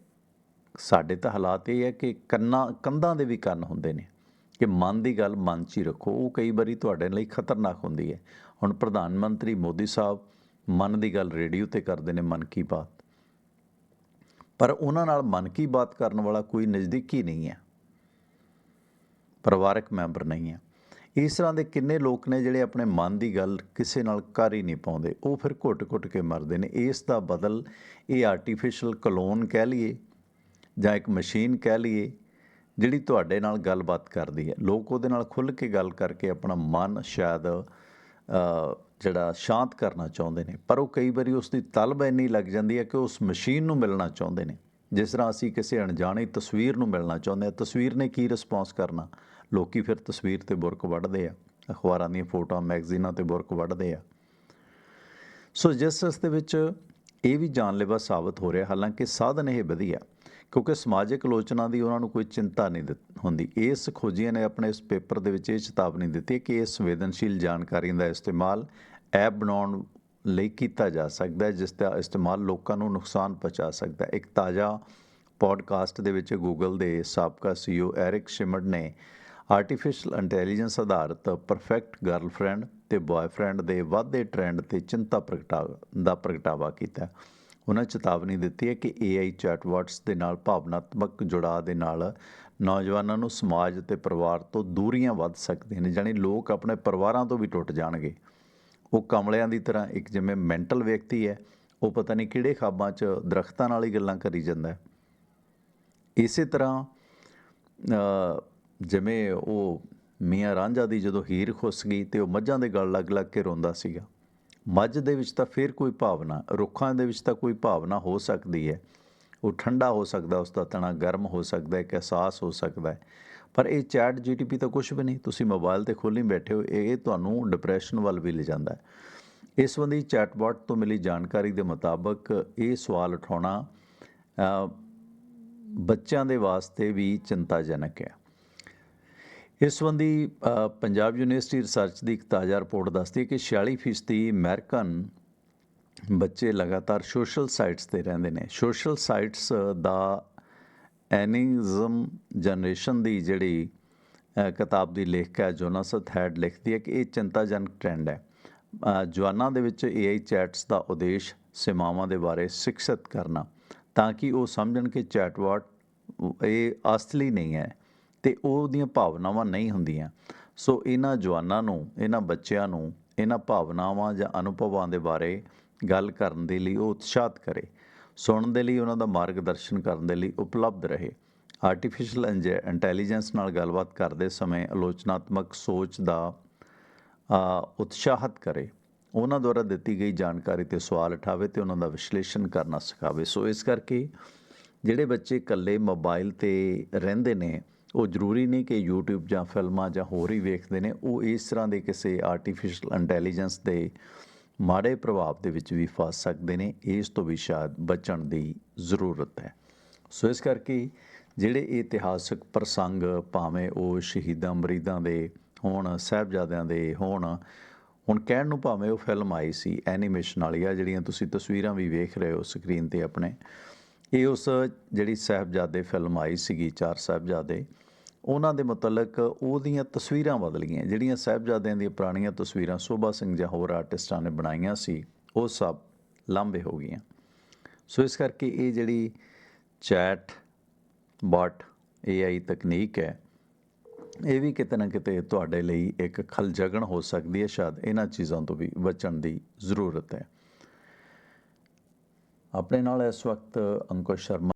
ਸਾਡੇ ਤਾਂ ਹਾਲਾਤ ਇਹ ਹੈ ਕਿ ਕੰਨਾਂ, ਕੰਧਾਂ ਦੇ ਵੀ ਕੰਨ ਹੁੰਦੇ ਨੇ ਕਿ ਮਨ ਦੀ ਗੱਲ ਮਨ 'ਚ ਹੀ ਰੱਖੋ। ਉਹ ਕਈ ਵਾਰੀ ਤੁਹਾਡੇ ਲਈ ਖਤਰਨਾਕ ਹੁੰਦੀ ਹੈ। ਹੁਣ ਪ੍ਰਧਾਨ ਮੰਤਰੀ ਮੋਦੀ ਸਾਹਿਬ ਮਨ ਦੀ ਗੱਲ ਰੇਡੀਓ ਤੇ ਕਰਦੇ ਨੇ ਮਨ ਕੀ ਬਾਤ। ਪਰ ਉਹਨਾਂ ਨਾਲ ਮਨ ਕੀ ਬਾਤ ਕਰਨ ਵਾਲਾ ਕੋਈ ਨਜ਼ਦੀਕੀ ਨਹੀਂ ਹੈ। ਪਰਿਵਾਰਕ ਮੈਂਬਰ ਨਹੀਂ ਹੈ। ਇਸ ਤਰ੍ਹਾਂ ਦੇ ਕਿੰਨੇ ਲੋਕ ਨੇ ਜਿਹੜੇ ਆਪਣੇ ਮਨ ਦੀ ਗੱਲ ਕਿਸੇ ਨਾਲ ਕਰ ਹੀ ਨਹੀਂ ਪਾਉਂਦੇ? ਉਹ ਫਿਰ ਘੁੱਟ-ਘੁੱਟ ਕੇ ਮਰਦੇ ਨੇ। ਇਸ ਦਾ ਬਦਲ ਇਹ ਆਰਟੀਫੀਸ਼ੀਅਲ ਕਲੋਨ ਕਹਿ ਲਈਏ ਜਾਂ ਇੱਕ ਮਸ਼ੀਨ ਕਹਿ ਲਈਏ ਜਿਹੜੀ ਤੁਹਾਡੇ ਨਾਲ ਗੱਲਬਾਤ ਕਰਦੀ ਹੈ। ਲੋਕ ਉਹਦੇ ਨਾਲ ਖੁੱਲ੍ਹ ਕੇ ਗੱਲ ਕਰਕੇ ਆਪਣਾ ਮਨ ਸ਼ਾਇਦ ਜਿਹੜਾ ਸ਼ਾਂਤ ਕਰਨਾ ਚਾਹੁੰਦੇ ਨੇ। ਪਰ ਉਹ ਕਈ ਵਾਰੀ ਉਸ ਦੀ ਤਲਬ ਇੰਨੀ ਲੱਗ ਜਾਂਦੀ ਹੈ ਕਿ ਉਸ ਮਸ਼ੀਨ ਨੂੰ ਮਿਲਣਾ ਚਾਹੁੰਦੇ ਨੇ। ਜਿਸ ਤਰ੍ਹਾਂ ਅਸੀਂ ਕਿਸੇ ਅਣਜਾਣੀ ਤਸਵੀਰ ਨੂੰ ਮਿਲਣਾ ਚਾਹੁੰਦੇ ਹਾਂ। ਤਸਵੀਰ ਨੇ ਕੀ ਰਿਸਪੌਂਸ ਕਰਨਾ? ਲੋਕੀ ਫਿਰ ਤਸਵੀਰ ਤੇ ਬੁਰਕ ਵੱਢਦੇ ਆ, ਅਖਬਾਰਾਂ ਦੀਆਂ ਫੋਟੋਆਂ, ਮੈਗਜ਼ੀਨਾਂ ਤੇ ਬੁਰਕ ਵੱਢਦੇ ਆ। ਸੋ ਜਿਸ ਦੇ ਵਿੱਚ ਇਹ ਵੀ ਜਾਨਲੇਵਾ ਸਾਬਤ ਹੋ ਰਿਹਾ, ਹਾਲਾਂਕਿ ਸਾਧਨ ਇਹ ਵਧੀਆ, ਕਿਉਂਕਿ ਸਮਾਜਿਕ ਆਲੋਚਨਾ ਦੀ ਉਹਨਾਂ ਨੂੰ ਕੋਈ ਚਿੰਤਾ ਨਹੀਂ ਦਿੱਤ- ਹੁੰਦੀ। ਇਸ ਖੋਜੀਆਂ ਨੇ ਆਪਣੇ ਇਸ ਪੇਪਰ ਦੇ ਵਿੱਚ ਇਹ ਚੇਤਾਵਨੀ ਦਿੱਤੀ ਕਿ ਇਹ ਸੰਵੇਦਨਸ਼ੀਲ ਜਾਣਕਾਰੀ ਦਾ ਇਸਤੇਮਾਲ ਐਪ ਬਣਾਉਣ ਲਈ ਕੀਤਾ ਜਾ ਸਕਦਾ ਹੈ ਜਿਸ ਦਾ ਇਸਤੇਮਾਲ ਲੋਕਾਂ ਨੂੰ ਨੁਕਸਾਨ ਪਹੁੰਚਾ ਸਕਦਾ ਹੈ। ਇੱਕ ਤਾਜ਼ਾ ਪੋਡਕਾਸਟ ਦੇ ਵਿੱਚ ਗੂਗਲ ਦੇ ਸਾਬਕਾ ਸੀਈਓ ਐਰਿਕ ਸ਼ਿਮਡ ਨੇ ਆਰਟੀਫੀਸ਼ੀਅਲ ਇੰਟੈਲੀਜੈਂਸ ਆਧਾਰਿਤ ਪਰਫੈਕਟ ਗਰਲਫ੍ਰੈਂਡ ਤੇ ਬॉयਫ੍ਰੈਂਡ ਦੇ ਵਾਧੇ ਟ੍ਰੈਂਡ ਤੇ ਚਿੰਤਾ ਪ੍ਰਗਟਾ, ਦਾ ਪ੍ਰਗਟਾਵਾ ਕੀਤਾ। ਉਹਨਾਂ ਚੇਤਾਵਨੀ ਦਿੱਤੀ ਹੈ ਕਿ AI ਚੈਟਬੋਟਸ ਦੇ ਨਾਲ ਭਾਵਨਾਤਮਕ ਜੁੜਾਅ ਦੇ ਨਾਲ ਨੌਜਵਾਨਾਂ ਨੂੰ ਸਮਾਜ ਤੇ ਪਰਿਵਾਰ ਤੋਂ ਦੂਰੀਆਂ ਵੱਧ ਸਕਦੀਆਂ ਨੇ, ਜਾਣੀ ਲੋਕ ਆਪਣੇ ਪਰਿਵਾਰਾਂ ਤੋਂ ਵੀ ਟੁੱਟ ਜਾਣਗੇ। ਉਹ ਕਮਲਿਆਂ ਦੀ ਤਰ੍ਹਾਂ ਇੱਕ ਜਿਵੇਂ ਮੈਂਟਲ ਵਿਅਕਤੀ ਹੈ, ਉਹ ਪਤਾ ਨਹੀਂ ਕਿਹੜੇ ਖਾਬਾਂ 'ਚ ਦਰਖਤਾਂ ਨਾਲ ਹੀ ਗੱਲਾਂ ਕਰੀ ਜਾਂਦਾ ਹੈ। ਇਸੇ ਤਰ੍ਹਾਂ ਜਿਵੇਂ ਉਹ ਮੀਆਂ ਰਾਂਝਾ ਦੀ ਜਦੋਂ ਹੀਰ ਖੁੱਸ ਗਈ ਤੇ ਉਹ ਮੱਝਾਂ ਦੇ ਗਲ ਲੱਗ ਲੱਗ ਕੇ ਰੋਂਦਾ ਸੀਗਾ। ਮੱਝ ਦੇ ਵਿੱਚ ਤਾਂ ਫਿਰ ਕੋਈ ਭਾਵਨਾ, ਰੁੱਖਾਂ ਦੇ ਵਿੱਚ ਤਾਂ ਕੋਈ ਭਾਵਨਾ ਹੋ ਸਕਦੀ ਹੈ। ਉਹ ਠੰਡਾ ਹੋ ਸਕਦਾ, ਉਸ ਦਾ ਤਣਾ ਗਰਮ ਹੋ ਸਕਦਾ ਹੈ ਇੱਕ ਅਹਿਸਾਸ ਹੋ ਸਕਦਾ ਹੈ। ਪਰ ਇਹ ਚੈਟ ਜੀਟੀਪੀ ਤਾਂ ਕੁਝ ਵੀ ਨਹੀਂ, ਤੁਸੀਂ ਮੋਬਾਈਲ ਤੇ ਖੋਲੀ ਬੈਠੇ ਹੋ, ਇਹ ਤੁਹਾਨੂੰ ਡਿਪਰੈਸ਼ਨ ਵੱਲ ਵੀ ਲੈ ਜਾਂਦਾ ਹੈ। ਇਸ ਸੰਬੰਧੀ ਚੈਟਬੋਟ ਤੋਂ ਮਿਲੀ ਜਾਣਕਾਰੀ ਦੇ ਮੁਤਾਬਕ ਇਹ ਸਵਾਲ ਉਠਾਉਣਾ ਬੱਚਿਆਂ ਦੇ ਵਾਸਤੇ ਵੀ ਚਿੰਤਾਜਨਕ ਹੈ। ਇਸ ਸੰਬੰਧੀ ਪੰਜਾਬ ਯੂਨੀਵਰਸਿਟੀ ਰਿਸਰਚ ਦੀ ਇੱਕ ਤਾਜ਼ਾ ਰਿਪੋਰਟ ਦੱਸਦੀ ਹੈ ਕਿ 46% ਅਮਰੀਕਨ ਬੱਚੇ ਲਗਾਤਾਰ ਸੋਸ਼ਲ ਸਾਈਟਸ ਤੇ ਰਹਿੰਦੇ ਨੇ। ਸੋਸ਼ਲ ਸਾਈਟਸ ਦਾ ਐਨਿਜ਼ਮ ਜਨਰੇਸ਼ਨ ਦੀ ਜਿਹੜੀ ਕਿਤਾਬ ਦੀ ਲੇਖਕ ਹੈ ਜੋਨਾਸਥ ਹੈਡ ਲਿਖਦੀ ਹੈ ਕਿ ਇਹ ਚਿੰਤਾਜਨਕ ਟ੍ਰੈਂਡ ਹੈ। ਜਵਾਨਾਂ ਦੇ ਵਿੱਚ AI ਚੈਟਸ ਦਾ ਉਦੇਸ਼ ਸੀਮਾਵਾਂ ਦੇ ਬਾਰੇ ਸਿੱਖਿਅਤ ਕਰਨਾ, ਤਾਂ ਕਿ ਉਹ ਸਮਝਣ ਕਿ ਚੈਟਬੋਟ ਇਹ ਅਸਲੀ ਨਹੀਂ ਹੈ। ਤੇ ਉਹਦੀਆਂ ਭਾਵਨਾਵਾਂ ਨਹੀਂ ਹੁੰਦੀਆਂ। ਸੋ ਇਹਨਾਂ ਜਵਾਨਾਂ ਨੂੰ ਇਹਨਾਂ ਬੱਚਿਆਂ ਨੂੰ ਇਹਨਾਂ ਭਾਵਨਾਵਾਂ ਜਾਂ ਅਨੁਭਵਾਂ ਦੇ ਬਾਰੇ ਗੱਲ ਕਰਨ ਦੇ ਲਈ ਉਹ ਉਤਸ਼ਾਹਤ ਕਰੇ। ਸੁਣਨ ਦੇ ਲਈ ਉਹਨਾਂ ਦਾ ਮਾਰਗਦਰਸ਼ਨ ਕਰਨ ਦੇ ਲਈ ਉਪਲਬਧ ਰਹੇ। ਆਰਟੀਫੀਸ਼ੀਅਲ ਇੰਟੈਲੀਜੈਂਸ ਨਾਲ ਗੱਲਬਾਤ ਕਰਦੇ ਸਮੇਂ ਆਲੋਚਨਾਤਮਕ ਸੋਚ ਦਾ ਅ, ਉਤਸ਼ਾਹਤ ਕਰੇ। ਉਹਨਾਂ ਦੁਆਰਾ ਦਿੱਤੀ ਗਈ ਜਾਣਕਾਰੀ ਤੇ ਸਵਾਲ ਉਠਾਵੇ ਤੇ ਉਹਨਾਂ ਦਾ ਵਿਸ਼ਲੇਸ਼ਣ ਕਰਨਾ ਸਿਖਾਵੇ। ਸੋ ਇਸ ਕਰਕੇ ਜਿਹੜੇ ਬੱਚੇ ਇਕੱਲੇ ਮੋਬਾਈਲ ਤੇ ਰਹਿੰਦੇ ਨੇ ਉਹ ਜ਼ਰੂਰੀ ਨਹੀਂ ਕਿ YouTube ਜਾਂ ਫਿਲਮਾਂ ਜਾਂ ਹੋਰ ਹੀ ਵੇਖਦੇ ਨੇ, ਉਹ ਇਸ ਤਰ੍ਹਾਂ ਦੇ ਕਿਸੇ ਆਰਟੀਫੀਸ਼ੀਅਲ ਇੰਟੈਲੀਜੈਂਸ ਦੇ ਮਾੜੇ ਪ੍ਰਭਾਵ ਦੇ ਵਿੱਚ ਵੀ ਫਸ ਸਕਦੇ ਨੇ, ਇਸ ਤੋਂ ਵੀ ਸ਼ਾਇਦ ਬਚਣ ਦੀ ਜ਼ਰੂਰਤ ਹੈ। ਸੋ ਇਸ ਕਰਕੇ ਜਿਹੜੇ ਇਤਿਹਾਸਕ ਪ੍ਰਸੰਗ ਭਾਵੇਂ ਉਹ ਸ਼ਹੀਦਾਂ ਮਰੀਦਾਂ ਦੇ ਹੋਣ, ਸਾਹਿਬਜ਼ਾਦਿਆਂ ਦੇ ਹੋਣ, ਹੁਣ ਕਹਿਣ ਨੂੰ ਭਾਵੇਂ ਉਹ ਫਿਲਮ ਆਈ ਸੀ ਐਨੀਮੇਸ਼ਨ ਵਾਲੀ ਆ, ਜਿਹੜੀਆਂ ਤੁਸੀਂ ਤਸਵੀਰਾਂ ਵੀ ਵੇਖ ਰਹੇ ਹੋ ਸਕਰੀਨ ਤੇ ਆਪਣੇ ਇਹ ਉਸ ਜਿਹੜੀ ਸਾਹਿਬਜ਼ਾਦੇ ਫਿਲਮ ਆਈ ਸੀਗੀ, ਚਾਰ ਸਾਹਿਬਜ਼ਾਦੇ, ਉਹਨਾਂ ਦੇ ਮੁਤਲਕ ਉਹਦੀਆਂ ਤਸਵੀਰਾਂ ਬਦਲ ਗਈਆਂ। ਜਿਹੜੀਆਂ ਸਾਹਿਬਜ਼ਾਦਿਆਂ ਦੀਆਂ ਪੁਰਾਣੀਆਂ ਤਸਵੀਰਾਂ ਸੋਭਾ ਸਿੰਘ ਜਾਂ ਹੋਰ ਆਰਟਿਸਟਾਂ ਨੇ ਬਣਾਈਆਂ ਸੀ, ਉਹ ਸਭ ਲਾਂਭੇ ਹੋ ਗਈਆਂ। ਸੋ ਇਸ ਕਰਕੇ ਇਹ ਜਿਹੜੀ ਚੈਟ ਬਟ AI ਤਕਨੀਕ ਹੈ, ਇਹ ਵੀ ਕਿਤੇ ਨਾ ਕਿਤੇ ਤੁਹਾਡੇ ਲਈ ਇੱਕ ਖਲਜਗਣ ਹੋ ਸਕਦੀ ਹੈ, ਸ਼ਾਇਦ ਇਹਨਾਂ ਚੀਜ਼ਾਂ ਤੋਂ ਵੀ ਬਚਣ ਦੀ ਜ਼ਰੂਰਤ ਹੈ। ਆਪਣੇ ਨਾਲ ਇਸ ਵਕਤ ਅੰਕੁਸ਼ ਸ਼ਰਮਾ